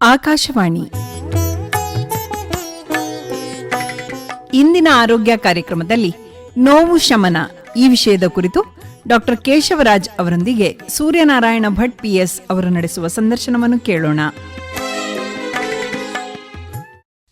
ಆಕಾಶವಾಣಿ. ಇಂದಿನ ಆರೋಗ್ಯ ಕಾರ್ಯಕ್ರಮದಲ್ಲಿ ನೋವು ಶಮನ ಈ ವಿಷಯದ ಕುರಿತು ಡಾಕ್ಟರ್ ಕೇಶವರಾಜ್ ಅವರೊಂದಿಗೆ ಸೂರ್ಯನಾರಾಯಣ ಭಟ್ ಪಿಎಸ್ ಅವರು ನಡೆಸುವ ಸಂದರ್ಶನವನ್ನು ಕೇಳೋಣ.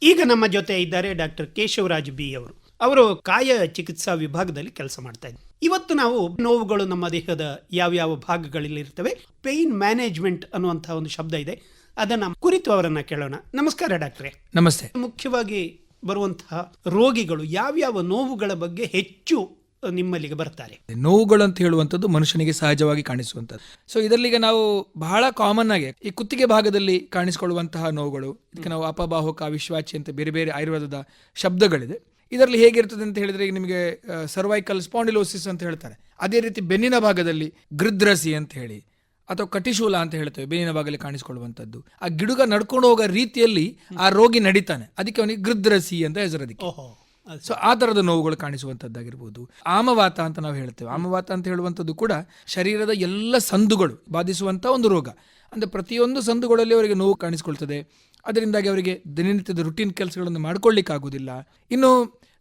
ಈಗ ನಮ್ಮ ಜೊತೆ ಇದ್ದಾರೆ ಡಾಕ್ಟರ್ ಕೇಶವರಾಜ್ ಬಿ ಅವರು. ಅವರು ಕಾಯ ಚಿಕಿತ್ಸಾ ವಿಭಾಗದಲ್ಲಿ ಕೆಲಸ ಮಾಡ್ತಾ ಇದ್ದಾರೆ. ಇವತ್ತು ನಾವು ನೋವುಗಳು ನಮ್ಮ ದೇಹದ ಯಾವ್ಯಾವ ಭಾಗಗಳಲ್ಲಿ ಇರ್ತವೆ ಪೇಯ್ನ್ ಮ್ಯಾನೇಜ್ಮೆಂಟ್ ಅನ್ನುವಂತಹ ಒಂದು ಶಬ್ದ ಇದೆ. ಅದನ್ನ ಕುರಿತು ಅವರನ್ನ ಕೇಳೋಣ. ನಮಸ್ಕಾರ ಡಾಕ್ಟ್ರೆ. ನಮಸ್ತೆ. ಮುಖ್ಯವಾಗಿ ಬರುವಂತಹ ರೋಗಿಗಳು ಯಾವ್ಯಾವ ನೋವುಗಳ ಬಗ್ಗೆ ಹೆಚ್ಚು ನಿಮ್ಮಲ್ಲಿಗೆ ಬರ್ತಾರೆ? ನೋವುಗಳು ಅಂತ ಹೇಳುವಂಥದ್ದು ಮನುಷ್ಯನಿಗೆ ಸಹಜವಾಗಿ ಕಾಣಿಸುವಂಥದ್ದು. ಸೊ ಇದರಲ್ಲಿಗೆ ನಾವು ಬಹಳ ಕಾಮನ್ ಆಗಿ ಈ ಕುತ್ತಿಗೆ ಭಾಗದಲ್ಲಿ ಕಾಣಿಸಿಕೊಳ್ಳುವಂತಹ ನೋವುಗಳು ಇದಕ್ಕೆ ನಾವು ಅಪಬಾಹುಕ ವಿಶ್ವಾಚಿ ಅಂತ ಬೇರೆ ಬೇರೆ ಆಯುರ್ವೇದದ ಶಬ್ದಗಳಿದೆ. ಇದರಲ್ಲಿ ಹೇಗಿರ್ತದೆ ಅಂತ ಹೇಳಿದ್ರೆ ಈಗ ನಿಮಗೆ ಸರ್ವೈಕಲ್ ಸ್ಪಾಂಡಿಲೋಸಿಸ್ ಅಂತ ಹೇಳ್ತಾರೆ. ಅದೇ ರೀತಿ ಬೆನ್ನಿನ ಭಾಗದಲ್ಲಿ ಗೃದ್ರಸಿ ಅಂತ ಹೇಳಿ ಅಥವಾ ಕಟಿಶೂಲ ಅಂತ ಹೇಳ್ತೇವೆ ಬೇನಿನ ಭಾಗದಲ್ಲಿ ಕಾಣಿಸಿಕೊಳ್ಳುವಂಥದ್ದು. ಆ ಗಿಡುಗ ನಡ್ಕೊಂಡು ಹೋಗೋ ರೀತಿಯಲ್ಲಿ ಆ ರೋಗಿ ನಡೀತಾನೆ. ಅದಕ್ಕೆ ಅವನಿಗೆ ಗೃದ್ರಸಿ ಅಂತ ಹೆಸರು ಅದಕ್ಕೆ ಸೊ ಆ ಥರದ ನೋವುಗಳು ಕಾಣಿಸುವಂಥದ್ದಾಗಿರ್ಬೋದು. ಆಮವಾತ ಅಂತ ನಾವು ಹೇಳ್ತೇವೆ. ಆಮವಾತ ಅಂತ ಹೇಳುವಂಥದ್ದು ಕೂಡ ಶರೀರದ ಎಲ್ಲ ಸಂದುಗಳು ಬಾಧಿಸುವಂಥ ಒಂದು ರೋಗ. ಅಂದರೆ ಪ್ರತಿಯೊಂದು ಸಂದುಗಳಲ್ಲಿ ಅವರಿಗೆ ನೋವು ಕಾಣಿಸ್ಕೊಳ್ತದೆ. ಅದರಿಂದಾಗಿ ಅವರಿಗೆ ದಿನನಿತ್ಯದ ರುಟೀನ್ ಕೆಲಸಗಳನ್ನು ಮಾಡ್ಕೊಳ್ಳಿಕ್ಕಾಗೋದಿಲ್ಲ ಇನ್ನು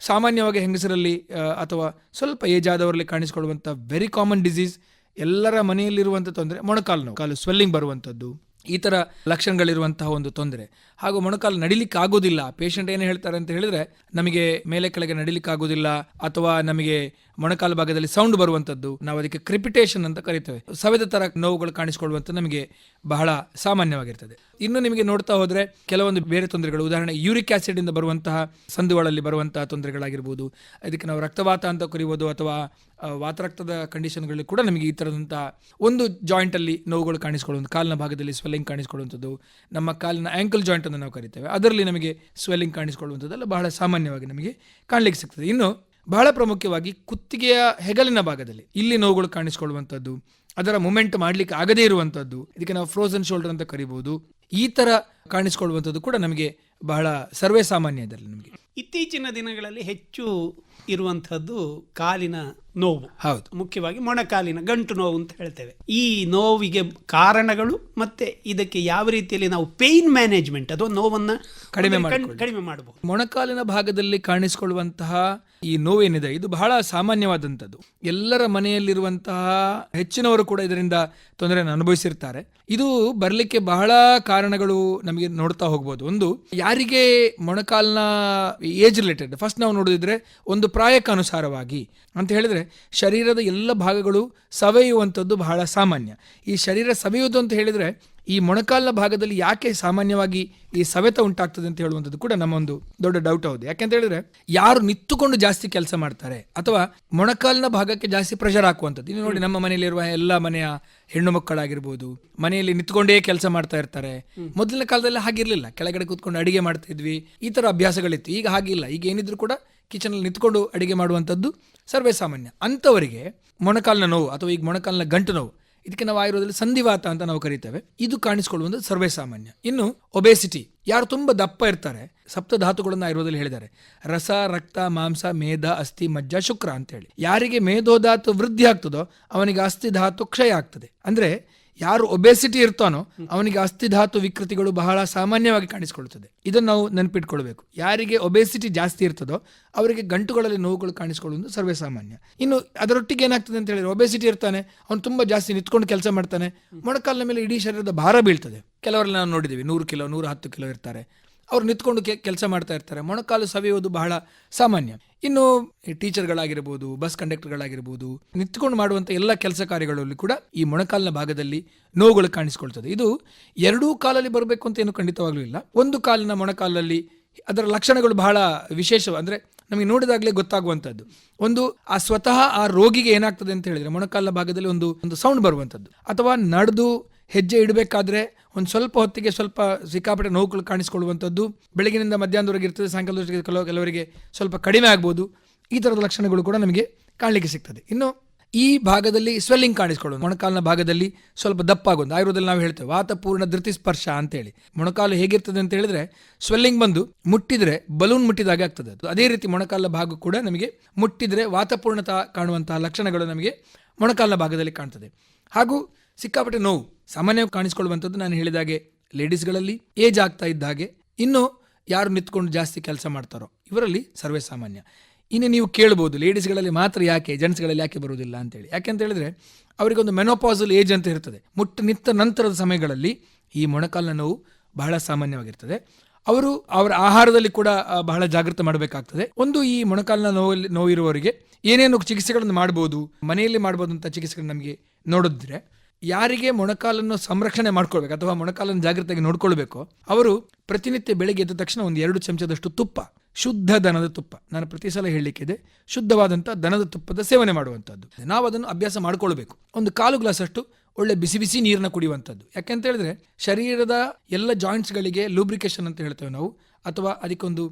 ಸಾಮಾನ್ಯವಾಗಿ ಹೆಂಗಸರಲ್ಲಿ ಅಥವಾ ಸ್ವಲ್ಪ ಏಜ್ ಆದವರಲ್ಲಿ ಕಾಣಿಸ್ಕೊಳ್ಳುವಂಥ ವೆರಿ ಕಾಮನ್ ಡಿಸೀಸ್ ಎಲ್ಲರ ಮನೆಯಲ್ಲಿರುವಂಥ ತೊಂದರೆ ಮೊಣಕಾಲು ನೋವು ಕಾಲು ಸ್ವೆಲ್ಲಿಂಗ್ ಬರುವಂಥದ್ದು ಈ ಥರ ಲಕ್ಷಣಗಳಿರುವಂತಹ ಒಂದು ತೊಂದರೆ. ಹಾಗೂ ಮೊಣಕಾಲು ನಡಿಲಿಕ್ಕೆ ಆಗೋದಿಲ್ಲ ಪೇಷಂಟ್ ಏನು ಹೇಳ್ತಾರೆ ಅಂತ ಹೇಳಿದ್ರೆ, ನಮಗೆ ಮೇಲೆ ಕೆಳಗೆ ನಡಿಲಿಕ್ಕೆ ಆಗೋದಿಲ್ಲ ಅಥವಾ ನಮಗೆ ಮೊಣಕಾಲು ಭಾಗದಲ್ಲಿ ಸೌಂಡ್ ಬರುವಂಥದ್ದು ನಾವು ಅದಕ್ಕೆ ಕ್ರಿಪಿಟೇಷನ್ ಅಂತ ಕರಿತೇವೆ. ಸವೆದ ತರ ನೋವುಗಳು ಕಾಣಿಸಿಕೊಳ್ಳುವಂಥ ನಮಗೆ ಬಹಳ ಸಾಮಾನ್ಯವಾಗಿರ್ತದೆ. ಇನ್ನು ನಿಮಗೆ ನೋಡ್ತಾ ಹೋದರೆ ಕೆಲವೊಂದು ಬೇರೆ ತೊಂದರೆಗಳು, ಉದಾಹರಣೆ ಯೂರಿಕ್ ಆಸಿಡ್ ಇಂದ ಬರುವಂತಹ ಸಂದುಗಳಲ್ಲಿ ಬರುವಂತಹ ತೊಂದರೆಗಳಾಗಿರ್ಬೋದು ಅದಕ್ಕೆ ನಾವು ರಕ್ತವಾತ ಅಂತ ಕರಿಬೋದು ಅಥವಾ ವಾತರಕ್ತದ ಕಂಡೀಷನ್ಗಳಲ್ಲಿ ಕೂಡ ನಮಗೆ ಈ ಥರದಂತಹ ಒಂದು ಜಾಯಿಂಟಲ್ಲಿ ನೋವುಗಳು ಕಾಣಿಸ್ಕೊಳ್ಳುವಂಥ ಕಾಲಿನ ಭಾಗದಲ್ಲಿ ಸ್ವೆಲ್ಲಿಂಗ್ ಕಾಣಿಸ್ಕೊಳ್ಳುವಂಥದ್ದು ನಮ್ಮ ಕಾಲಿನ ಆಂಕಲ್ ಜಾಯಿಂಟ್ ಅಂತ ನಾವು ಕರಿತೇವೆ. ಅದರಲ್ಲಿ ನಮಗೆ ಸ್ವೆಲ್ಲಿಂಗ್ ಕಾಣಿಸಿಕೊಳ್ಳುವಂಥದ್ದೆಲ್ಲ ಬಹಳ ಸಾಮಾನ್ಯವಾಗಿ ನಮಗೆ ಕಾಣಲಿಕ್ಕೆ ಸಿಗ್ತದೆ. ಇನ್ನು ಬಹಳ ಪ್ರಮುಖವಾಗಿ ಕುತ್ತಿಗೆಯ ಹೆಗಲಿನ ಭಾಗದಲ್ಲಿ ಇಲ್ಲಿ ನೋವುಗಳು ಕಾಣಿಸಿಕೊಳ್ಳುವಂಥದ್ದು, ಅದರ ಮೂಮೆಂಟ್ ಮಾಡಲಿಕ್ಕೆ ಆಗದೇ ಇರುವಂಥದ್ದು, ಇದಕ್ಕೆ ನಾವು ಫ್ರೋಸನ್ ಶೋಲ್ಡರ್ ಅಂತ ಕರಿಬಹುದು ಈ ತರ ಕಾಣಿಸಿಕೊಳ್ಳುವಂಥದ್ದು ಕೂಡ ನಮಗೆ ಬಹಳ ಸರ್ವೇ ಸಾಮಾನ್ಯ ಇದರಲ್ಲಿ ನಮಗೆ. ಇತ್ತೀಚಿನ ದಿನಗಳಲ್ಲಿ ಹೆಚ್ಚು ಇರುವಂತಹದ್ದು ಕಾಲಿನ ನೋವು. ಹೌದು. ಮುಖ್ಯವಾಗಿ ಮೊಣಕಾಲಿನ ಗಂಟು ನೋವು ಅಂತ ಹೇಳ್ತೇವೆ. ಈ ನೋವಿಗೆ ಕಾರಣಗಳು ಮತ್ತೆ ಇದಕ್ಕೆ ಯಾವ ರೀತಿಯಲ್ಲಿ ನಾವು ಪೇಯ್ನ್ ಮ್ಯಾನೇಜ್ಮೆಂಟ್ ಅಥವಾ ನೋವನ್ನ ಕಡಿಮೆ ಕಡಿಮೆ ಮಾಡಬಹುದು ಮೊಣಕಾಲಿನ ಭಾಗದಲ್ಲಿ ಕಾಣಿಸಿಕೊಳ್ಳುವಂತಹ ಈ ನೋವೇನಿದೆ ಇದು ಬಹಳ ಸಾಮಾನ್ಯವಾದಂಥದ್ದು. ಎಲ್ಲರ ಮನೆಯಲ್ಲಿರುವಂತಹ ಹೆಚ್ಚಿನವರು ಕೂಡ ಇದರಿಂದ ತೊಂದರೆಯನ್ನು ಅನುಭವಿಸಿರ್ತಾರೆ. ಇದು ಬರಲಿಕ್ಕೆ ಬಹಳ ಕಾರಣಗಳು ನಮಗೆ ನೋಡ್ತಾ ಹೋಗ್ಬೋದು. ಒಂದು ಯಾರಿಗೆ ಮೊಣಕಾಲಿನ ಏಜ್ ರಿಲೇಟೆಡ್ ಫಸ್ಟ್ ನಾವು ನೋಡಿದ್ರೆ ಒಂದು ಪ್ರಾಯಕ್ಕನುಸಾರವಾಗಿ. ಅಂತ ಹೇಳಿದ್ರೆ ಶರೀರದ ಎಲ್ಲ ಭಾಗಗಳು ಸವೆಯುವಂಥದ್ದು ಬಹಳ ಸಾಮಾನ್ಯ. ಈ ಶರೀರ ಸವೆಯುವುದು ಅಂತ ಹೇಳಿದ್ರೆ ಈ ಮೊಣಕಾಲಿನ ಭಾಗದಲ್ಲಿ ಯಾಕೆ ಸಾಮಾನ್ಯವಾಗಿ ಈ ಸವೆತ ಉಂಟಾಗ್ತದೆ ಅಂತ ಹೇಳುವಂಥದ್ದು ಕೂಡ ನಮ್ಮ ಒಂದು ದೊಡ್ಡ ಡೌಟ್ ಹೌದು. ಯಾಕೆಂತ ಹೇಳಿದ್ರೆ ಯಾರು ನಿಂತುಕೊಂಡು ಜಾಸ್ತಿ ಕೆಲಸ ಮಾಡ್ತಾರೆ ಅಥವಾ ಮೊಣಕಾಲಿನ ಭಾಗಕ್ಕೆ ಜಾಸ್ತಿ ಪ್ರೆಷರ್ ಹಾಕುವಂಥದ್ದು. ಇನ್ನು ನೋಡಿ ನಮ್ಮ ಮನೆಯಲ್ಲಿರುವ ಎಲ್ಲ ಮನೆಯ ಹೆಣ್ಣು ಮಕ್ಕಳಾಗಿರ್ಬೋದು ಮನೆಯಲ್ಲಿ ನಿಂತ್ಕೊಂಡೇ ಕೆಲಸ ಮಾಡ್ತಾ ಇರ್ತಾರೆ ಮೊದಲಿನ ಕಾಲದಲ್ಲಿ ಹಾಗಿರ್ಲಿಲ್ಲ. ಕೆಳಗಡೆ ಕೂತ್ಕೊಂಡು ಅಡಿಗೆ ಮಾಡ್ತಾ ಇದ್ವಿ ಈ ತರ ಅಭ್ಯಾಸಗಳಿತ್ತು. ಈಗ ಹಾಗಿಲ್ಲ. ಈಗ ಏನಿದ್ರು ಕೂಡ ಕಿಚನ್ ಅಲ್ಲಿ ನಿಂತ್ಕೊಂಡು ಅಡಿಗೆ ಮಾಡುವಂಥದ್ದು ಸರ್ವೇ ಸಾಮಾನ್ಯ ಅಂಥವರಿಗೆ ಮೊಣಕಾಲಿನ ನೋವು ಅಥವಾ ಈಗ ಮೊಣಕಾಲಿನ ಗಂಟು ನೋವು ಇದಕ್ಕೆ ನಾವು ಆಯುರ್ವೇದದಲ್ಲಿ ಸಂಧಿವಾತ ಅಂತ ನಾವು ಕರಿತೇವೆ. ಇದು ಕಾಣಿಸಿಕೊಳ್ಳುವುದು ಸರ್ವೇ ಸಾಮಾನ್ಯ. ಇನ್ನು ಒಬೇಸಿಟಿ ಯಾರು ತುಂಬ ದಪ್ಪ ಇರ್ತಾರೆ, ಸಪ್ತ ಧಾತುಗಳನ್ನು ಆಯುರ್ವೇದದಲ್ಲಿ ಹೇಳಿದ್ದಾರೆ. ರಸ, ರಕ್ತ, ಮಾಂಸ ಮೇಧ ಅಸ್ಥಿ, ಮಜ್ಜ, ಶುಕ್ರ ಅಂತ ಹೇಳಿ ಯಾರಿಗೆ ಮೇಧೋಧಾತು ವೃದ್ಧಿ ಆಗ್ತದೋ ಅವನಿಗೆ ಅಸ್ಥಿ ಧಾತು ಕ್ಷಯ ಆಗ್ತದೆ. ಅಂದ್ರೆ ಯಾರು ಒಬೆಸಿಟಿ ಇರ್ತಾನೋ ಅವನಿಗೆ ಅಸ್ಥಿಧಾತು ವಿಕೃತಿಗಳು ಬಹಳ ಸಾಮಾನ್ಯವಾಗಿ ಕಾಣಿಸಿಕೊಳ್ಳುತ್ತದೆ. ಇದನ್ನು ನಾವು ನೆನಪಿಟ್ಕೊಳ್ಬೇಕು. ಯಾರಿಗೆ ಒಬೆಸಿಟಿ ಜಾಸ್ತಿ ಇರ್ತದೋ ಅವರಿಗೆ ಗಂಟುಗಳಲ್ಲಿ ನೋವುಗಳು ಕಾಣಿಸಿಕೊಳ್ಳುವುದು ಸರ್ವೇ ಸಾಮಾನ್ಯ. ಇನ್ನು ಅದರೊಟ್ಟಿಗೆ ಏನಾಗ್ತದೆ ಅಂತ ಹೇಳಿದ್ರೆ ಒಬೆಸಿಟಿ ಇರ್ತಾನೆ, ಅವನು ತುಂಬಾ ಜಾಸ್ತಿ ನಿಂತ್ಕೊಂಡು ಕೆಲಸ ಮಾಡ್ತಾನೆ, ಮೊಣಕಾಲಿನ ಮೇಲೆ ಇಡೀ ಶರೀರದ ಭಾರ ಬೀಳ್ತದೆ. ಕೆಲವರಲ್ಲಿ ನಾವು ನೋಡಿದ್ದೀವಿ, ನೂರು ಕಿಲೋ, ನೂರ ಹತ್ತು ಕಿಲೋ ಇರ್ತಾರೆ. ಅವ್ರು ನಿಂತ್ಕೊಂಡು ಕೆಲಸ ಮಾಡ್ತಾ ಇರ್ತಾರೆ, ಮೊಣಕಾಲು ಸವಿಯೋದು ಬಹಳ ಸಾಮಾನ್ಯ. ಇನ್ನು ಟೀಚರ್ಗಳಾಗಿರ್ಬೋದು ಬಸ್ ಕಂಡಕ್ಟರ್ಗಳಾಗಿರ್ಬೋದು ನಿಂತ್ಕೊಂಡು ಮಾಡುವಂಥ ಎಲ್ಲ ಕೆಲಸ ಕಾರ್ಯಗಳಲ್ಲಿ ಕೂಡ ಈ ಮೊಣಕಾಲಿನ ಭಾಗದಲ್ಲಿ ನೋವುಗಳು ಕಾಣಿಸಿಕೊಳ್ತದೆ. ಇದು ಎರಡೂ ಕಾಲಲ್ಲಿ ಬರಬೇಕು ಅಂತ ಏನು ಖಂಡಿತವಾಗಲೂ ಇಲ್ಲ. ಒಂದು ಕಾಲಿನ ಮೊಣಕಾಲಲ್ಲಿ ಅದರ ಲಕ್ಷಣಗಳು ಬಹಳ ವಿಶೇಷ ಅಂದರೆ ನಮಗೆ ನೋಡಿದಾಗಲೇ ಗೊತ್ತಾಗುವಂಥದ್ದು. ಒಂದು ಆ ಸ್ವತಃ ಆ ರೋಗಿಗೆ ಏನಾಗ್ತದೆ ಅಂತ ಹೇಳಿದರೆ ಮೊಣಕಾಲಿನ ಭಾಗದಲ್ಲಿ ಒಂದು ಒಂದು ಸೌಂಡ್ ಬರುವಂಥದ್ದು. ಅಥವಾ ನಡೆದು ಹೆಜ್ಜೆ ಇಡಬೇಕಾದ್ರೆ ಒಂದು ಸ್ವಲ್ಪ ಹೊತ್ತಿಗೆ ಸ್ವಲ್ಪ ಸಿಕ್ಕಾಪಟ್ಟೆ ನೋವುಗಳು ಕಾಣಿಸ್ಕೊಳ್ಳುವಂಥದ್ದು. ಬೆಳಗಿನಿಂದ ಮಧ್ಯಾಹ್ನದವರೆಗೆ ಇರ್ತದೆ ಸಾಯಂಕಾಲದವರೆಗೆ ಕೆಲವು ಕೆಲವರಿಗೆ ಸ್ವಲ್ಪ ಕಡಿಮೆ ಆಗ್ಬೋದು. ಈ ಥರದ ಲಕ್ಷಣಗಳು ಕೂಡ ನಮಗೆ ಕಾಣಲಿಕ್ಕೆ ಸಿಗ್ತದೆ. ಇನ್ನು ಈ ಭಾಗದಲ್ಲಿ ಸ್ವೆಲ್ಲಿಂಗ್ ಕಾಣಿಸ್ಕೊಳ್ಳೋದು ಮೊಣಕಾಲಿನ ಭಾಗದಲ್ಲಿ ಸ್ವಲ್ಪ ದಪ್ಪ ಆಗೋದು ಆಯುರ್ವೇದದಲ್ಲಿ ನಾವು ಹೇಳ್ತೇವೆ, ವಾತಪೂರ್ಣ ಧೃತಿ ಸ್ಪರ್ಶ ಅಂತೇಳಿ. ಮೊಣಕಾಲು ಹೇಗಿರ್ತದೆ ಅಂತ ಹೇಳಿದ್ರೆ ಸ್ವೆಲ್ಲಿಂಗ್ ಬಂದು ಮುಟ್ಟಿದ್ರೆ ಬಲೂನ್ ಮುಟ್ಟಿದಾಗ ಆಗ್ತದೆ ಅದು. ಅದೇ ರೀತಿ ಮೊಣಕಾಲಿನ ಭಾಗ ಕೂಡ ನಮಗೆ ಮುಟ್ಟಿದ್ರೆ ವಾತಪೂರ್ಣತ ಕಾಣುವಂತಹ ಲಕ್ಷಣಗಳು ನಮಗೆ ಮೊಣಕಾಲಿನ ಭಾಗದಲ್ಲಿ ಕಾಣ್ತದೆ. ಹಾಗೂ ಸಿಕ್ಕಾಪಟ್ಟೆ ನೋವು. ಸಾಮಾನ್ಯವಾಗಿ ಕಾಣಿಸ್ಕೊಳ್ಳುವಂಥದ್ದು ನಾನು ಹೇಳಿದಾಗೆ ಲೇಡೀಸ್ಗಳಲ್ಲಿ ಏಜ್ ಆಗ್ತಾ ಇದ್ದ ಹಾಗೆ ಇನ್ನು ಯಾರು ನಿಂತ್ಕೊಂಡು ಜಾಸ್ತಿ ಕೆಲಸ ಮಾಡ್ತಾರೋ ಇವರಲ್ಲಿ ಸರ್ವೇ ಸಾಮಾನ್ಯ ಇನ್ನು ನೀವು ಕೇಳ್ಬೋದು ಲೇಡೀಸ್ಗಳಲ್ಲಿ ಮಾತ್ರ ಯಾಕೆ, ಜೆಂಟ್ಸ್ಗಳಲ್ಲಿ ಯಾಕೆ ಬರುವುದಿಲ್ಲ ಅಂತೇಳಿ. ಯಾಕೆ ಅಂತ ಹೇಳಿದ್ರೆ ಅವರಿಗೊಂದು ಮೆನೋಪಾಸಲ್ ಏಜ್ ಅಂತ ಇರ್ತದೆ. ಮುಟ್ಟು ನಿಂತ ನಂತರದ ಸಮಯಗಳಲ್ಲಿ ಈ ಮೊಣಕಾಲಿನ ನೋವು ಬಹಳ ಸಾಮಾನ್ಯವಾಗಿರ್ತದೆ. ಅವರು ಅವರ ಆಹಾರದಲ್ಲಿ ಕೂಡ ಬಹಳ ಜಾಗೃತ ಮಾಡಬೇಕಾಗ್ತದೆ. ಒಂದು ಈ ಮೊಣಕಾಲಿನ ನೋವಲ್ಲಿ, ನೋವಿರುವವರಿಗೆ ಏನೇನು ಚಿಕಿತ್ಸೆಗಳನ್ನು ಮಾಡ್ಬೋದು, ಮನೆಯಲ್ಲಿ ಅಂತ ಚಿಕಿತ್ಸೆಗಳು ನಮಗೆ ನೋಡಿದ್ರೆ ಯಾರಿಗೆ ಮೊಣಕಾಲನ್ನು ಸಂರಕ್ಷಣೆ ಮಾಡ್ಕೊಳ್ಬೇಕು ಅಥವಾ ಮೊಣಕಾಲನ್ನು ಜಾಗ್ರತೆಯಾಗಿ ನೋಡ್ಕೊಳ್ಬೇಕು, ಅವರು ಪ್ರತಿನಿತ್ಯ ಬೆಳಗ್ಗೆ ಎದ್ದ ತಕ್ಷಣ ಒಂದು ಎರಡು ಚಮಚದಷ್ಟು ತುಪ್ಪ, ಶುದ್ಧ ದನದ ತುಪ್ಪ. ನಾನು ಪ್ರತಿ ಸಲ ಹೇಳಲಿಕ್ಕಿದೆ ಶುದ್ಧವಾದಂಥ ದನದ ತುಪ್ಪದ ಸೇವನೆ ಮಾಡುವಂಥದ್ದು. ನಾವು ಅದನ್ನು ಅಭ್ಯಾಸ ಮಾಡ್ಕೊಳ್ಬೇಕು. ಒಂದು ಕಾಲು ಗ್ಲಾಸ್ ಅಷ್ಟು ಒಳ್ಳೆ ಬಿಸಿ ಬಿಸಿ ನೀರನ್ನ ಕುಡಿಯುವಂಥದ್ದು. ಯಾಕೆಂತ ಹೇಳಿದ್ರೆ, ಶರೀರದ ಎಲ್ಲ ಜಾಯಿಂಟ್ಸ್ಗಳಿಗೆ ಲೂಬ್ರಿಕೇಶನ್ ಅಂತ ಹೇಳ್ತೇವೆ ನಾವು, ಅಥವಾ ಅದಕ್ಕೊಂದು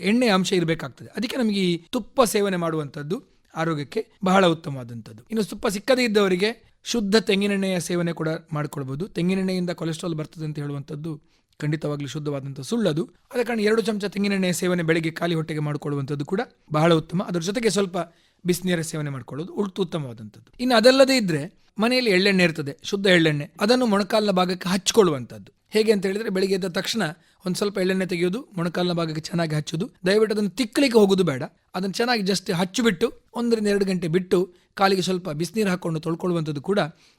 ಎಣ್ಣೆ ಅಂಶ ಇರಬೇಕಾಗ್ತದೆ. ಅದಕ್ಕೆ ನಮಗೆ ಈ ತುಪ್ಪ ಸೇವನೆ ಮಾಡುವಂಥದ್ದು ಆರೋಗ್ಯಕ್ಕೆ ಬಹಳ ಉತ್ತಮವಾದಂಥದ್ದು. ಇನ್ನು ತುಪ್ಪ ಸಿಕ್ಕದೇ ಇದ್ದವರಿಗೆ ಶುದ್ಧ ತೆಂಗಿನೆಣ್ಣೆಯ ಸೇವನೆ ಕೂಡ ಮಾಡ್ಕೊಳ್ಬೋದು. ತೆಂಗಿನೆಣ್ಣೆಯಿಂದ ಕೊಲೆಸ್ಟ್ರಾಲ್ ಬರ್ತದೆ ಅಂತ ಹೇಳುವಂಥದ್ದು ಖಂಡಿತವಾಗಲೂ ಶುದ್ಧವಾದಂಥ ಸುಳ್ಳದು. ಅದ ಕಾರಣ ಎರಡು ಚಮಚ ತೆಂಗಿನೆಣ್ಣೆಯ ಸೇವನೆ ಬೆಳಗ್ಗೆ ಖಾಲಿ ಹೊಟ್ಟೆಗೆ ಮಾಡಿಕೊಳ್ಳುವಂಥದ್ದು ಕೂಡ ಬಹಳ ಉತ್ತಮ. ಅದರ ಜೊತೆಗೆ ಸ್ವಲ್ಪ ಬಿಸಿನೀರ ಸೇವನೆ ಮಾಡ್ಕೊಳ್ಳೋದು ಉಳ್ತು ಉತ್ತಮವಾದಂಥದ್ದು. ಇನ್ನು ಅದಲ್ಲದೆ ಇದ್ದರೆ ಮನೆಯಲ್ಲಿ ಎಳ್ಳೆಣ್ಣೆ ಇರ್ತದೆ, ಶುದ್ಧ ಎಳ್ಳೆಣ್ಣೆ. ಅದನ್ನು ಮೊಣಕಾಲಿನ ಭಾಗಕ್ಕೆ ಹಚ್ಕೊಳ್ಳುವಂಥದ್ದು. ಹೇಗೆ ಅಂತ ಹೇಳಿದ್ರೆ ಬೆಳಿಗ್ಗೆ ಎದ್ದ ತಕ್ಷಣ ಒಂದು ಸ್ವಲ್ಪ ಎಳ್ಳೆಣ್ಣೆ ತೆಗೆಯೋದು, ಮೊಣಕಾಲಿನ ಭಾಗಕ್ಕೆ ಚೆನ್ನಾಗಿ ಹಚ್ಚೋದು. ದಯವಿಟ್ಟು ಅದನ್ನು ತಿಕ್ಕಲಿಕ್ಕೆ ಹೋಗೋದು ಬೇಡ. ಅದನ್ನು ಚೆನ್ನಾಗಿ ಜಸ್ಟ್ ಹಚ್ಚಿಬಿಟ್ಟು ಒಂದರಿಂದ ಎರಡು ಗಂಟೆ ಬಿಟ್ಟು ಕಾಲಿಗೆ ಸ್ವಲ್ಪ ಬಿಸಿನೀರು ಹಾಕೊಂಡು ತೊಳ್ಕೊಳ್ಳುವಂಥದ್ದು ಕೂಡ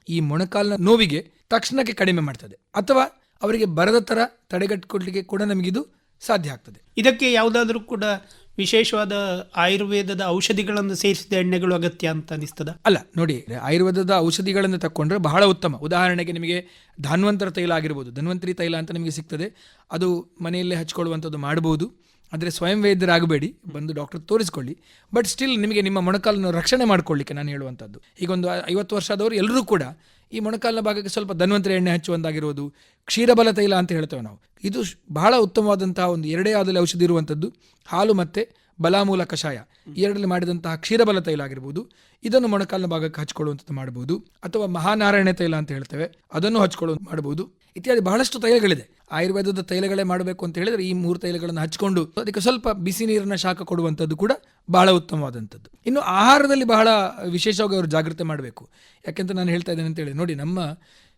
ಈ ಮೊಣಕಾಲಿನ ನೋವಿಗೆ ತಕ್ಷಣಕ್ಕೆ ಕಡಿಮೆ ಮಾಡ್ತದೆ. ಅಥವಾ ಅವರಿಗೆ ಬರದ ಥರ ತಡೆಗಟ್ಟಿಕೊಳ್ಳಲಿಕ್ಕೆ ಕೂಡ ನಮಗಿದು ಸಾಧ್ಯ ಆಗ್ತದೆ. ಇದಕ್ಕೆ ಯಾವುದಾದ್ರೂ ಕೂಡ ವಿಶೇಷವಾದ ಆಯುರ್ವೇದದ ಔಷಧಿಗಳನ್ನು ಸೇರಿಸಿದ ಎಣ್ಣೆಗಳು ಅಗತ್ಯ ಅಂತ ಅನಿಸ್ತದ? ಅಲ್ಲ ನೋಡಿ ಆಯುರ್ವೇದದ ಔಷಧಿಗಳನ್ನು ತಕ್ಕೊಂಡ್ರೆ ಬಹಳ ಉತ್ತಮ. ಉದಾಹರಣೆಗೆ ನಿಮಗೆ ಧನ್ವಂತರ ತೈಲ ಆಗಿರ್ಬೋದು. ಧನ್ವಂತರಿ ತೈಲ ಅಂತ ನಿಮಗೆ ಸಿಗ್ತದೆ. ಅದು ಮನೆಯಲ್ಲೇ ಹಚ್ಕೊಳ್ಳುವಂಥದ್ದು ಮಾಡ್ಬೋದು. ಆದರೆ ಸ್ವಯಂ ವೈದ್ಯರಾಗಬೇಡಿ, ಬಂದು ಡಾಕ್ಟರ್ ತೋರಿಸ್ಕೊಳ್ಳಿ. ಬಟ್ ಸ್ಟಿಲ್ ನಿಮಗೆ ನಿಮ್ಮ ಮೊಣಕಾಲನ್ನು ರಕ್ಷಣೆ ಮಾಡಿಕೊಳ್ಳಿಕ್ಕೆ ನಾನು ಹೇಳುವಂಥದ್ದು. ಈಗ ಒಂದು ಐವತ್ತು ವರ್ಷ ಆದವರು ಎಲ್ಲರೂ ಕೂಡ ಈ ಮೊಣಕಾಲಿನ ಭಾಗಕ್ಕೆ ಸ್ವಲ್ಪ ಧನ್ವಂತರಿ ಎಣ್ಣೆ ಹಚ್ಚುವಂತಾಗಿರೋದು ಕ್ಷೀರಬಲ ತೈಲ ಅಂತ ಹೇಳ್ತೇವೆ ನಾವು. ಇದು ಬಹಳ ಉತ್ತಮವಾದಂತಹ ಒಂದು ಎರಡೇ ಆದಲ್ಲಿ ಔಷಧಿ ಇರುವಂಥದ್ದು. ಹಾಲು ಮತ್ತು ಬಲಾಮೂಲ ಕಷಾಯ ಎರಡರಲ್ಲಿ ಮಾಡಿದಂತಹ ಕ್ಷೀರಬಲ ತೈಲ ಆಗಿರ್ಬೋದು, ಇದನ್ನು ಮೊಣಕಾಲಿನ ಭಾಗಕ್ಕೆ ಹಚ್ಕೊಳ್ಳುವಂಥದ್ದು ಮಾಡಬಹುದು, ಅಥವಾ ಮಹಾನಾರಾಯಣ ತೈಲ ಅಂತ ಹೇಳ್ತೇವೆ, ಅದನ್ನು ಹಚ್ಕೊಳ್ಳೋ ಮಾಡಬಹುದು. ಇತ್ಯಾದಿ ಬಹಳಷ್ಟು ತೈಲಗಳಿದೆ. ಆಯುರ್ವೇದದ ತೈಲಗಳೇ ಮಾಡಬೇಕು ಅಂತ ಹೇಳಿದ್ರೆ ಈ ಮೂರು ತೈಲಗಳನ್ನು ಹಚ್ಕೊಂಡು ಅದಕ್ಕೆ ಸ್ವಲ್ಪ ಬಿಸಿ ನೀರಿನ ಶಾಖ ಕೊಡುವಂಥದ್ದು ಕೂಡ ಬಹಳ ಉತ್ತಮವಾದಂಥದ್ದು. ಇನ್ನು ಆಹಾರದಲ್ಲಿ ಬಹಳ ವಿಶೇಷವಾಗಿ ಅವರು ಜಾಗೃತಿ ಮಾಡಬೇಕು. ಯಾಕೆಂತ ನಾನು ಹೇಳ್ತಾ ಇದ್ದೇನೆ ಅಂತ ಹೇಳಿ, ನೋಡಿ, ನಮ್ಮ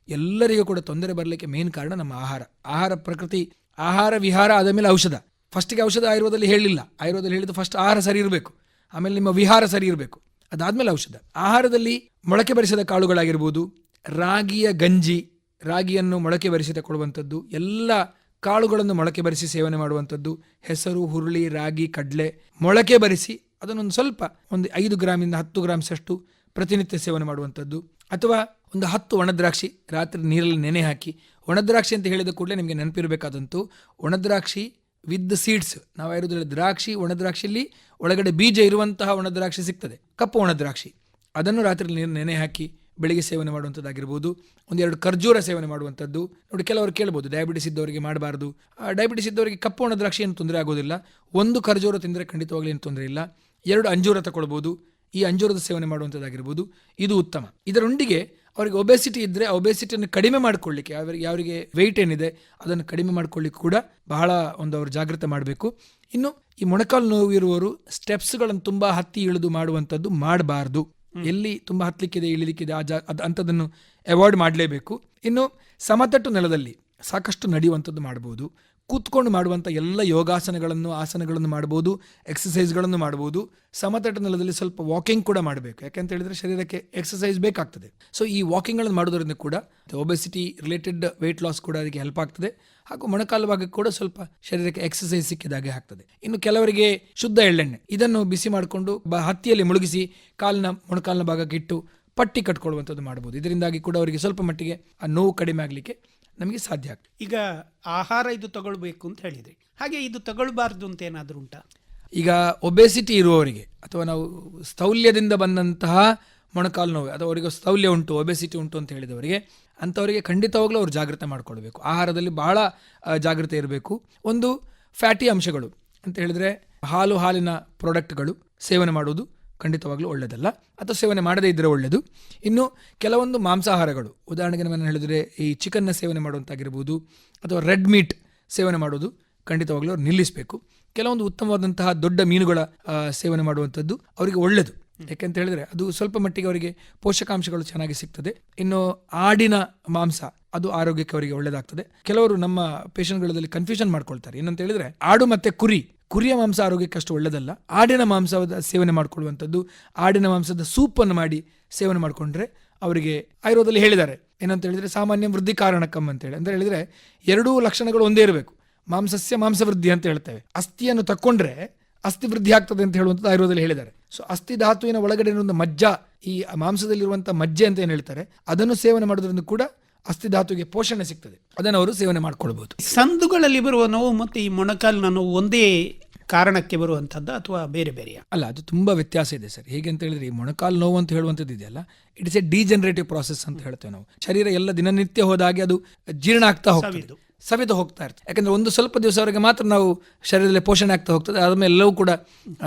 ಎಲ್ಲರಿಗೂ ಕೂಡ ತೊಂದರೆ ಬರಲಿಕ್ಕೆ ಮೇನ್ ಕಾರಣ ನಮ್ಮ ಆಹಾರ. ಆಹಾರ ಪ್ರಕೃತಿ, ಆಹಾರ ವಿಹಾರ ಆದ ಮೇಲೆ ಔಷಧ. ಫಸ್ಟಿಗೆ ಔಷಧ ಆಯುರ್ವೇದದಲ್ಲಿ ಹೇಳಿಲ್ಲ. ಆಯುರ್ವೇದದಲ್ಲಿ ಹೇಳಿದ ಫಸ್ಟ್ ಆಹಾರ ಸರಿ ಇರಬೇಕು. ಆಮೇಲೆ ನಿಮ್ಮ ವಿಹಾರ ಸರಿ ಇರಬೇಕು. ಅದಾದಮೇಲೆ ಔಷಧ. ಆಹಾರದಲ್ಲಿ ಮೊಳಕೆ ಬರಿಸಿದ ಕಾಳುಗಳಾಗಿರ್ಬೋದು, ರಾಗಿಯ ಗಂಜಿ, ರಾಗಿಯನ್ನು ಮೊಳಕೆ ಬರಿಸಿ ತಗೊಳ್ಳುವಂಥದ್ದು ಎಲ್ಲ ಕಾಳುಗಳನ್ನು ಮೊಳಕೆ ಬರಿಸಿ ಸೇವನೆ ಮಾಡುವಂಥದ್ದು, ಹೆಸರು, ಹುರುಳಿ, ರಾಗಿ, ಕಡಲೆ, ಮೊಳಕೆ ಬರಿಸಿ ಅದನ್ನೊಂದು ಸ್ವಲ್ಪ ಒಂದು ಐದು ಗ್ರಾಮಿಂದ ಹತ್ತು ಗ್ರಾಮ್ಸಷ್ಟು ಪ್ರತಿನಿತ್ಯ ಸೇವನೆ ಮಾಡುವಂಥದ್ದು. ಅಥವಾ ಒಂದು ಹತ್ತು ಒಣದ್ರಾಕ್ಷಿ, ರಾತ್ರಿ ನೀರಲ್ಲಿ ನೆನೆ ಹಾಕಿ. ಒಣದ್ರಾಕ್ಷಿ ಅಂತ ಹೇಳಿದ ಕೂಡಲೇ ನಿಮಗೆ ನೆನಪಿರಬೇಕಾದಂತೂ, ಒಣದ್ರಾಕ್ಷಿ ವಿತ್ ಸೀಡ್ಸ್ ನಾವು ಇರೋದ್ರಲ್ಲಿ ದ್ರಾಕ್ಷಿ, ಒಣದ್ರಾಕ್ಷಿಯಲ್ಲಿ ಒಳಗಡೆ ಬೀಜ ಇರುವಂತಹ ಒಣದ್ರಾಕ್ಷಿ ಸಿಗ್ತದೆ. ಕಪ್ಪು ಒಣದ್ರಾಕ್ಷಿ. ಅದನ್ನು ರಾತ್ರಿ ನೀರು ನೆನೆ ಹಾಕಿ ಬೆಳಿಗ್ಗೆ ಸೇವನೆ ಮಾಡುವಂಥದ್ದಾಗಿರ್ಬೋದು. ಒಂದೆರಡು ಖರ್ಜೂರ ಸೇವನೆ ಮಾಡುವಂಥದ್ದು. ನೋಡಿ, ಕೆಲವರು ಕೇಳ್ಬೋದು ಡಯಾಬಿಟಿಸ್ ಇದ್ದವರಿಗೆ ಮಾಡಬಾರ್ದು. ಡಯಾಬಿಟಿಸ್ ಇದ್ದವರಿಗೆ ಕಪ್ಪು ಒಣದ್ರಾಕ್ಷಿ ಏನು ತೊಂದರೆ ಆಗೋದಿಲ್ಲ. ಒಂದು ಖರ್ಜೂರ ತಿಂದರೆ ಖಂಡಿತವಾಗ್ಲೂ ಏನು ತೊಂದರೆ ಇಲ್ಲ. ಎರಡು ಅಂಜೂರ ತಗೊಳ್ಬೋದು. ಈ ಅಂಜೂರದ ಸೇವನೆ ಮಾಡುವಂಥದ್ದಾಗಿರ್ಬೋದು. ಇದು ಉತ್ತಮ. ಇದರೊಂದಿಗೆ ಅವರಿಗೆ ಒಬೆಸಿಟಿ ಇದ್ದರೆ ಒಬೆಸಿಟಿಯನ್ನು ಕಡಿಮೆ ಮಾಡಿಕೊಳ್ಳಿಕ್ಕೆ, ಅವರಿಗೆ ಯಾರಿಗೆ ವೆಯ್ಟ್ ಏನಿದೆ, ಅದನ್ನು ಕಡಿಮೆ ಮಾಡ್ಕೊಳ್ಳಿಕ್ಕೆ ಕೂಡ ಬಹಳ ಒಂದು ಅವರು ಜಾಗೃತ ಮಾಡಬೇಕು. ಇನ್ನು ಈ ಮೊಣಕಾಲು ನೋವು ಇರುವವರು ಸ್ಟೆಪ್ಸ್ಗಳನ್ನು ತುಂಬ ಹತ್ತಿ ಇಳಿದು ಮಾಡುವಂಥದ್ದು ಮಾಡಬಾರ್ದು. ಎಲ್ಲಿ ತುಂಬ ಹತ್ತಲಿಕ್ಕಿದೆ ಇಳಿಲಿಕ್ಕಿದೆ, ಆ ಜಾ, ಅದು ಅಂಥದ್ದನ್ನು ಅವಾಯ್ಡ್ ಮಾಡಲೇಬೇಕು. ಇನ್ನು ಸಮತಟ್ಟು ನೆಲದಲ್ಲಿ ಸಾಕಷ್ಟು ನಡೆಯುವಂಥದ್ದು ಮಾಡ್ಬೋದು. ಕೂತ್ಕೊಂಡು ಮಾಡುವಂಥ ಎಲ್ಲ ಯೋಗಾಸನಗಳನ್ನು, ಆಸನಗಳನ್ನು ಮಾಡ್ಬೋದು ಎಕ್ಸಸೈಸ್ಗಳನ್ನು ಮಾಡ್ಬೋದು ಸಮತಟ ನೆಲದಲ್ಲಿ ಸ್ವಲ್ಪ ವಾಕಿಂಗ್ ಕೂಡ ಮಾಡಬೇಕು. ಯಾಕೆಂತ ಹೇಳಿದ್ರೆ ಶರೀರಕ್ಕೆ ಎಕ್ಸಸೈಸ್ ಬೇಕಾಗ್ತದೆ. ಸೊ ಈ ವಾಕಿಂಗ್ಗಳನ್ನು ಮಾಡೋದರಿಂದ ಕೂಡ ಒಬೆಸಿಟಿ ರಿಲೇಟೆಡ್ ವೆಯ್ಟ್ ಲಾಸ್ ಕೂಡ ಅದಕ್ಕೆ ಹೆಲ್ಪ್ ಆಗ್ತದೆ. ಹಾಗೂ ಮೊಣಕಾಲು ಭಾಗಕ್ಕೆ ಕೂಡ ಸ್ವಲ್ಪ ಶರೀರಕ್ಕೆ ಎಕ್ಸಸೈಸ್ ಸಿಕ್ಕಿದಾಗೆ ಆಗ್ತದೆ. ಇನ್ನು ಕೆಲವರಿಗೆ ಶುದ್ಧ ಎಳ್ಳೆಣ್ಣೆ, ಇದನ್ನು ಬಿಸಿ ಮಾಡಿಕೊಂಡು ಬ, ಹತ್ತಿಯಲ್ಲಿ ಮುಳುಗಿಸಿ ಕಾಲಿನ ಮೊಣಕಾಲಿನ ಭಾಗಕ್ಕೆ ಇಟ್ಟು ಪಟ್ಟಿ ಕಟ್ಕೊಳ್ಳುವಂಥದ್ದು ಮಾಡ್ಬೋದು ಇದರಿಂದಾಗಿ ಕೂಡ ಅವರಿಗೆ ಸ್ವಲ್ಪ ಮಟ್ಟಿಗೆ ಆ ನೋವು ಕಡಿಮೆ ಆಗಲಿಕ್ಕೆ ನಮಗೆ ಸಾಧ್ಯ ಆಗ್ತದೆ. ಈಗ ಆಹಾರ ಇದು ತಗೊಳ್ಬೇಕು ಅಂತ ಹೇಳಿದ್ರಿ. ಹಾಗೆ ಇದು ತಗೊಳ್ಬಾರ್ದು ಅಂತ ಏನಾದರೂ ಉಂಟಾ? ಈಗ ಒಬೆಸಿಟಿ ಇರುವವರಿಗೆ ಅಥವಾ ನಾವು ಸ್ಥೌಲ್ಯದಿಂದ ಬಂದಂತಹ ಮೊಣಕಾಲು ನೋವು ಅಥವಾ ಅವರಿಗೆ ಸ್ಥೌಲ್ಯ ಉಂಟು ಒಬೆಸಿಟಿ ಉಂಟು ಅಂತ ಹೇಳಿದವರಿಗೆ ಅಂಥವರಿಗೆ ಖಂಡಿತವಾಗ್ಲೂ ಅವರು ಜಾಗ್ರತೆ ಮಾಡ್ಕೊಳ್ಬೇಕು. ಆಹಾರದಲ್ಲಿ ಬಹಳ ಜಾಗ್ರತೆ ಜಾಗೃತೆ ಇರಬೇಕು. ಒಂದು ಫ್ಯಾಟಿ ಅಂಶಗಳು ಅಂತ ಹೇಳಿದ್ರೆ ಹಾಲು ಹಾಲಿನ ಪ್ರಾಡಕ್ಟ್ಗಳು ಸೇವನೆ ಮಾಡುವುದು ಖಂಡಿತವಾಗ್ಲೂ ಒಳ್ಳೆಯದಲ್ಲ ಅಥವಾ ಸೇವನೆ ಮಾಡದೇ ಇದ್ದರೆ ಒಳ್ಳೆಯದು ಇನ್ನು ಕೆಲವೊಂದು ಮಾಂಸಾಹಾರಗಳು, ಉದಾಹರಣೆಗೆ ನಾನು ಹೇಳಿದರೆ ಈ ಚಿಕನ್ನ ಸೇವನೆ ಮಾಡುವಂತಾಗಿರ್ಬೋದು, ಅಥವಾ ರೆಡ್ ಮೀಟ್ ಸೇವನೆ ಮಾಡೋದು ಖಂಡಿತವಾಗಲೂ ಅವ್ರು ನಿಲ್ಲಿಸಬೇಕು. ಕೆಲವೊಂದು ಉತ್ತಮವಾದಂತಹ ದೊಡ್ಡ ಮೀನುಗಳ ಸೇವನೆ ಮಾಡುವಂಥದ್ದು ಅವರಿಗೆ ಒಳ್ಳೆಯದು ಯಾಕೆಂತ ಹೇಳಿದ್ರೆ ಅದು ಸ್ವಲ್ಪ ಮಟ್ಟಿಗೆ ಅವರಿಗೆ ಪೋಷಕಾಂಶಗಳು ಚೆನ್ನಾಗಿ ಸಿಗ್ತದೆ. ಇನ್ನು ಆಡಿನ ಮಾಂಸ ಅದು ಆರೋಗ್ಯಕ್ಕೆ ಅವರಿಗೆ ಒಳ್ಳೆಯದಾಗ್ತದೆ ಕೆಲವರು ನಮ್ಮ ಪೇಷಂಟ್ಗಳಲ್ಲಿ ಕನ್ಫ್ಯೂಷನ್ ಮಾಡ್ಕೊಳ್ತಾರೆ. ಏನಂತ ಹೇಳಿದ್ರೆ ಆಡು ಮತ್ತೆ ಕುರಿ ಕುರಿಯ ಮಾಂಸ ಆರೋಗ್ಯಕ್ಕೆ ಅಷ್ಟು ಒಳ್ಳೆಯದಲ್ಲ ಆಡಿನ ಮಾಂಸದ ಸೇವನೆ ಮಾಡಿಕೊಳ್ಳುವಂಥದ್ದು, ಆಡಿನ ಮಾಂಸದ ಸೂಪನ್ನು ಮಾಡಿ ಸೇವನೆ ಮಾಡಿಕೊಂಡ್ರೆ ಅವರಿಗೆ ಆಯುರ್ವೇದದಲ್ಲಿ ಹೇಳಿದ್ದಾರೆ. ಏನಂತ ಹೇಳಿದರೆ ಸಾಮಾನ್ಯ ವೃದ್ಧಿ ಕಾರಣಕಂ ಅಂತ ಹೇಳಿ. ಅಂತ ಹೇಳಿದರೆ ಎರಡೂ ಲಕ್ಷಣಗಳು ಒಂದೇ ಇರಬೇಕು. ಮಾಂಸಸ್ಯ ಮಾಂಸ ವೃದ್ಧಿ ಅಂತ ಹೇಳ್ತೇವೆ. ಅಸ್ಥಿಯನ್ನು ತಕ್ಕೊಂಡ್ರೆ ಅಸ್ಥಿ ವೃದ್ಧಿ ಆಗ್ತದೆ ಅಂತ ಹೇಳುವಂಥದ್ದು ಆಯುರ್ವೇದದಲ್ಲಿ ಹೇಳಿದ್ದಾರೆ. ಸೊ ಅಸ್ಥಿ ಧಾತುವಿನ ಒಳಗಡೆ ಇರುವಂಥ ಮಜ್ಜ, ಈ ಮಾಂಸದಲ್ಲಿರುವಂಥ ಮಜ್ಜೆ ಅಂತ ಏನು ಹೇಳ್ತಾರೆ, ಅದನ್ನು ಸೇವನೆ ಮಾಡೋದ್ರಿಂದ ಕೂಡ ಅಸ್ಥಿ ಧಾತುವಿಗೆ ಪೋಷಣೆ ಸಿಗ್ತದೆ. ಅದನ್ನು ಅವರು ಸೇವನೆ ಮಾಡಿಕೊಳ್ಬಹುದು ಸಂದುಗಳಲ್ಲಿ ಬರುವ ನೋವು ಮತ್ತು ಈ ಮೊಣಕಾಲಿನ ನೋವು ಒಂದೇ ಕಾರಣಕ್ಕೆ ಬರುವಂಥದ್ದು ಅಥವಾ ಬೇರೆ ಬೇರೆ ಅಲ್ಲ ಅದು ತುಂಬ ವ್ಯತ್ಯಾಸ ಇದೆ ಸರ್. ಹೇಗೆ ಅಂತ ಹೇಳಿದ್ರೆ ಈ ಮೊಣಕಾಲು ನೋವು ಅಂತ ಹೇಳುವಂಥದ್ದು ಇದೆಯಲ್ಲ ಇಟ್ಸ್ ಎ ಡಿಜನರೇಟಿವ್ ಪ್ರಾಸೆಸ್ ಅಂತ ಹೇಳ್ತೇವೆ ನಾವು. ಶರೀರ ಎಲ್ಲ ದಿನನಿತ್ಯ ಹೋದಾಗೆ ಅದು ಜೀರ್ಣ ಆಗ್ತಾ ಹೋಗ್ತದೆ. ಸವಿದು. ಹೋಗ್ತಾ ಇರ್ತದೆ. ಯಾಕಂದ್ರೆ ಒಂದು ಸ್ವಲ್ಪ ದಿವಸವರೆಗೆ ಮಾತ್ರ ನಾವು ಶರೀರದಲ್ಲಿ ಪೋಷಣೆ ಆಗ್ತಾ ಹೋಗ್ತದೆ. ಅದನ್ನೆಲ್ಲವೂ ಎಲ್ಲವೂ ಕೂಡ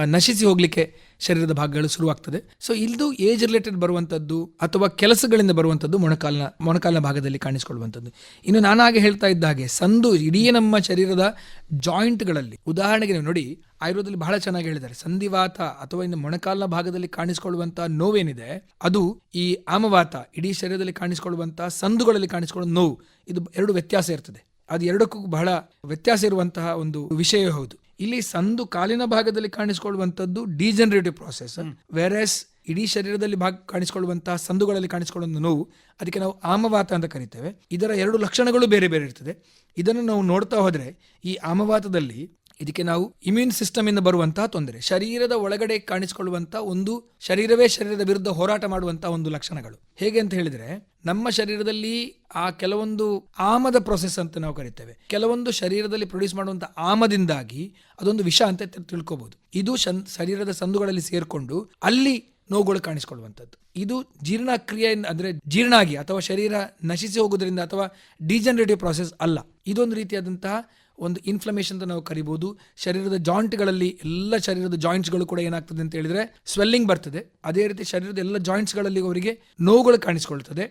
ನಶಿಸಿ ಹೋಗ್ಲಿಕ್ಕೆ ಶರೀರದ ಭಾಗಗಳು ಶುರುವಾಗ್ತದೆ. ಸೊ ಇದು ಏಜ್ ರಿಲೇಟೆಡ್ ಬರುವಂಥದ್ದು ಅಥವಾ ಕೆಲಸಗಳಿಂದ ಬರುವಂಥದ್ದು ಮೊಣಕಾಲಿನ ಮೊಣಕಾಲಿನ ಭಾಗದಲ್ಲಿ ಕಾಣಿಸಿಕೊಳ್ಳುವಂಥದ್ದು ಇನ್ನು ನಾನು ಹಾಗೆ ಹೇಳ್ತಾ ಇದ್ದ ಹಾಗೆ, ಸಂದು ಇಡೀ ನಮ್ಮ ಶರೀರದ ಜಾಯಿಂಟ್ಗಳಲ್ಲಿ ಉದಾಹರಣೆಗೆ ನೀವು ನೋಡಿ, ಆಯುರ್ವೇದದಲ್ಲಿ ಬಹಳ ಚೆನ್ನಾಗಿ ಹೇಳಿದ್ದಾರೆ, ಸಂಧಿವಾತ ಅಥವಾ ಇನ್ನು ಮೊಣಕಾಲಿನ ಭಾಗದಲ್ಲಿ ಕಾಣಿಸಿಕೊಳ್ಳುವಂತಹ ನೋವೇನಿದೆ, ಅದು ಈ ಆಮವಾತ, ಇಡೀ ಶರೀರದಲ್ಲಿ ಕಾಣಿಸಿಕೊಳ್ಳುವಂತಹ ಸಂದುಗಳಲ್ಲಿ ಕಾಣಿಸಿಕೊಳ್ಳುವ ನೋವು. ಇದು ಎರಡು ವ್ಯತ್ಯಾಸ ಇರ್ತದೆ. ಅದು ಎರಡಕ್ಕೂ ಬಹಳ ವ್ಯತ್ಯಾಸ ಇರುವಂತಹ ಒಂದು ವಿಷಯ ಹೌದು. ಇಲ್ಲಿ ಸಂದು ಕಾಲಿನ ಭಾಗದಲ್ಲಿ ಕಾಣಿಸಿಕೊಳ್ಳುವಂಥದ್ದು ಡಿಜನರೇಟಿವ್ ಪ್ರಾಸೆಸ್ ವೆರಸ್ ಇಡೀ ಶರೀರದಲ್ಲಿ ಭಾಗ ಕಾಣಿಸಿಕೊಳ್ಳುವಂತಹ ಸಂದುಗಳಲ್ಲಿ ಕಾಣಿಸಿಕೊಳ್ಳುವ ನೋವು ಅದಕ್ಕೆ ನಾವು ಆಮವಾತ ಅಂತ ಕರಿತೇವೆ. ಇದರ ಎರಡು ಲಕ್ಷಣಗಳು ಬೇರೆ ಬೇರೆ ಇರ್ತದೆ. ಇದನ್ನು ನಾವು ನೋಡ್ತಾ ಹೋದರೆ ಈ ಆಮವಾತದಲ್ಲಿ ಇದಕ್ಕೆ ನಾವು ಇಮ್ಯೂನ್ ಸಿಸ್ಟಮ್ ಇಂದ ಬರುವಂತಹ ತೊಂದರೆ, ಶರೀರದ ಒಳಗಡೆ ಕಾಣಿಸಿಕೊಳ್ಳುವಂತಹ ಒಂದು ಶರೀರವೇ ಶರೀರದ ವಿರುದ್ಧ ಹೋರಾಟ ಮಾಡುವಂತಹ ಒಂದು ಲಕ್ಷಣಗಳು. ಹೇಗೆ ಅಂತ ಹೇಳಿದ್ರೆ, ನಮ್ಮ ಶರೀರದಲ್ಲಿ ಆ ಕೆಲವೊಂದು ಆಮದ ಪ್ರೊಸೆಸ್ ಅಂತ ನಾವು ಕರಿತೇವೆ. ಕೆಲವೊಂದು ಶರೀರದಲ್ಲಿ ಪ್ರೊಡ್ಯೂಸ್ ಮಾಡುವಂತ ಆಮದಿಂದಾಗಿ ಅದೊಂದು ವಿಷ ಅಂತ ತಿಳ್ಕೋಬಹುದು ಇದು ಶರೀರದ ಸಂದುಗಳಲ್ಲಿ ಸೇರಿಕೊಂಡು ಅಲ್ಲಿ ನೋವುಗಳು ಕಾಣಿಸಿಕೊಳ್ಳುವಂಥದ್ದು. ಇದು ಜೀರ್ಣಕ್ರಿಯೆ ಅಂದ್ರೆ ಜೀರ್ಣ ಆಗಿ ಅಥವಾ ಶರೀರ ನಶಿಸಿ ಹೋಗೋದರಿಂದ ಅಥವಾ ಡಿಜನರೇಟಿವ್ ಪ್ರಾಸೆಸ್ ಅಲ್ಲ. ಇದೊಂದು ರೀತಿಯಾದಂತಹ ಒಂದು ಇನ್ಫ್ಲಮೇಷನ್ ಅಂತ ನಾವು ಕರಿಬಹುದು ಶರೀರದ ಜಾಯಿಂಟ್ಗಳಲ್ಲಿ ಎಲ್ಲ ಶರೀರದ ಜಾಯಿಂಟ್ಸ್ಗಳು ಕೂಡ ಏನಾಗ್ತದೆ ಅಂತ ಹೇಳಿದ್ರೆ ಸ್ವೆಲ್ಲಿಂಗ್ ಬರ್ತದೆ. ಅದೇ ರೀತಿ ಶರೀರದ ಎಲ್ಲ ಜಾಯಿಂಟ್ಸ್ಗಳಲ್ಲಿ ಅವರಿಗೆ ನೋವುಗಳು ಕಾಣಿಸ್ಕೊಳ್ತದೆ.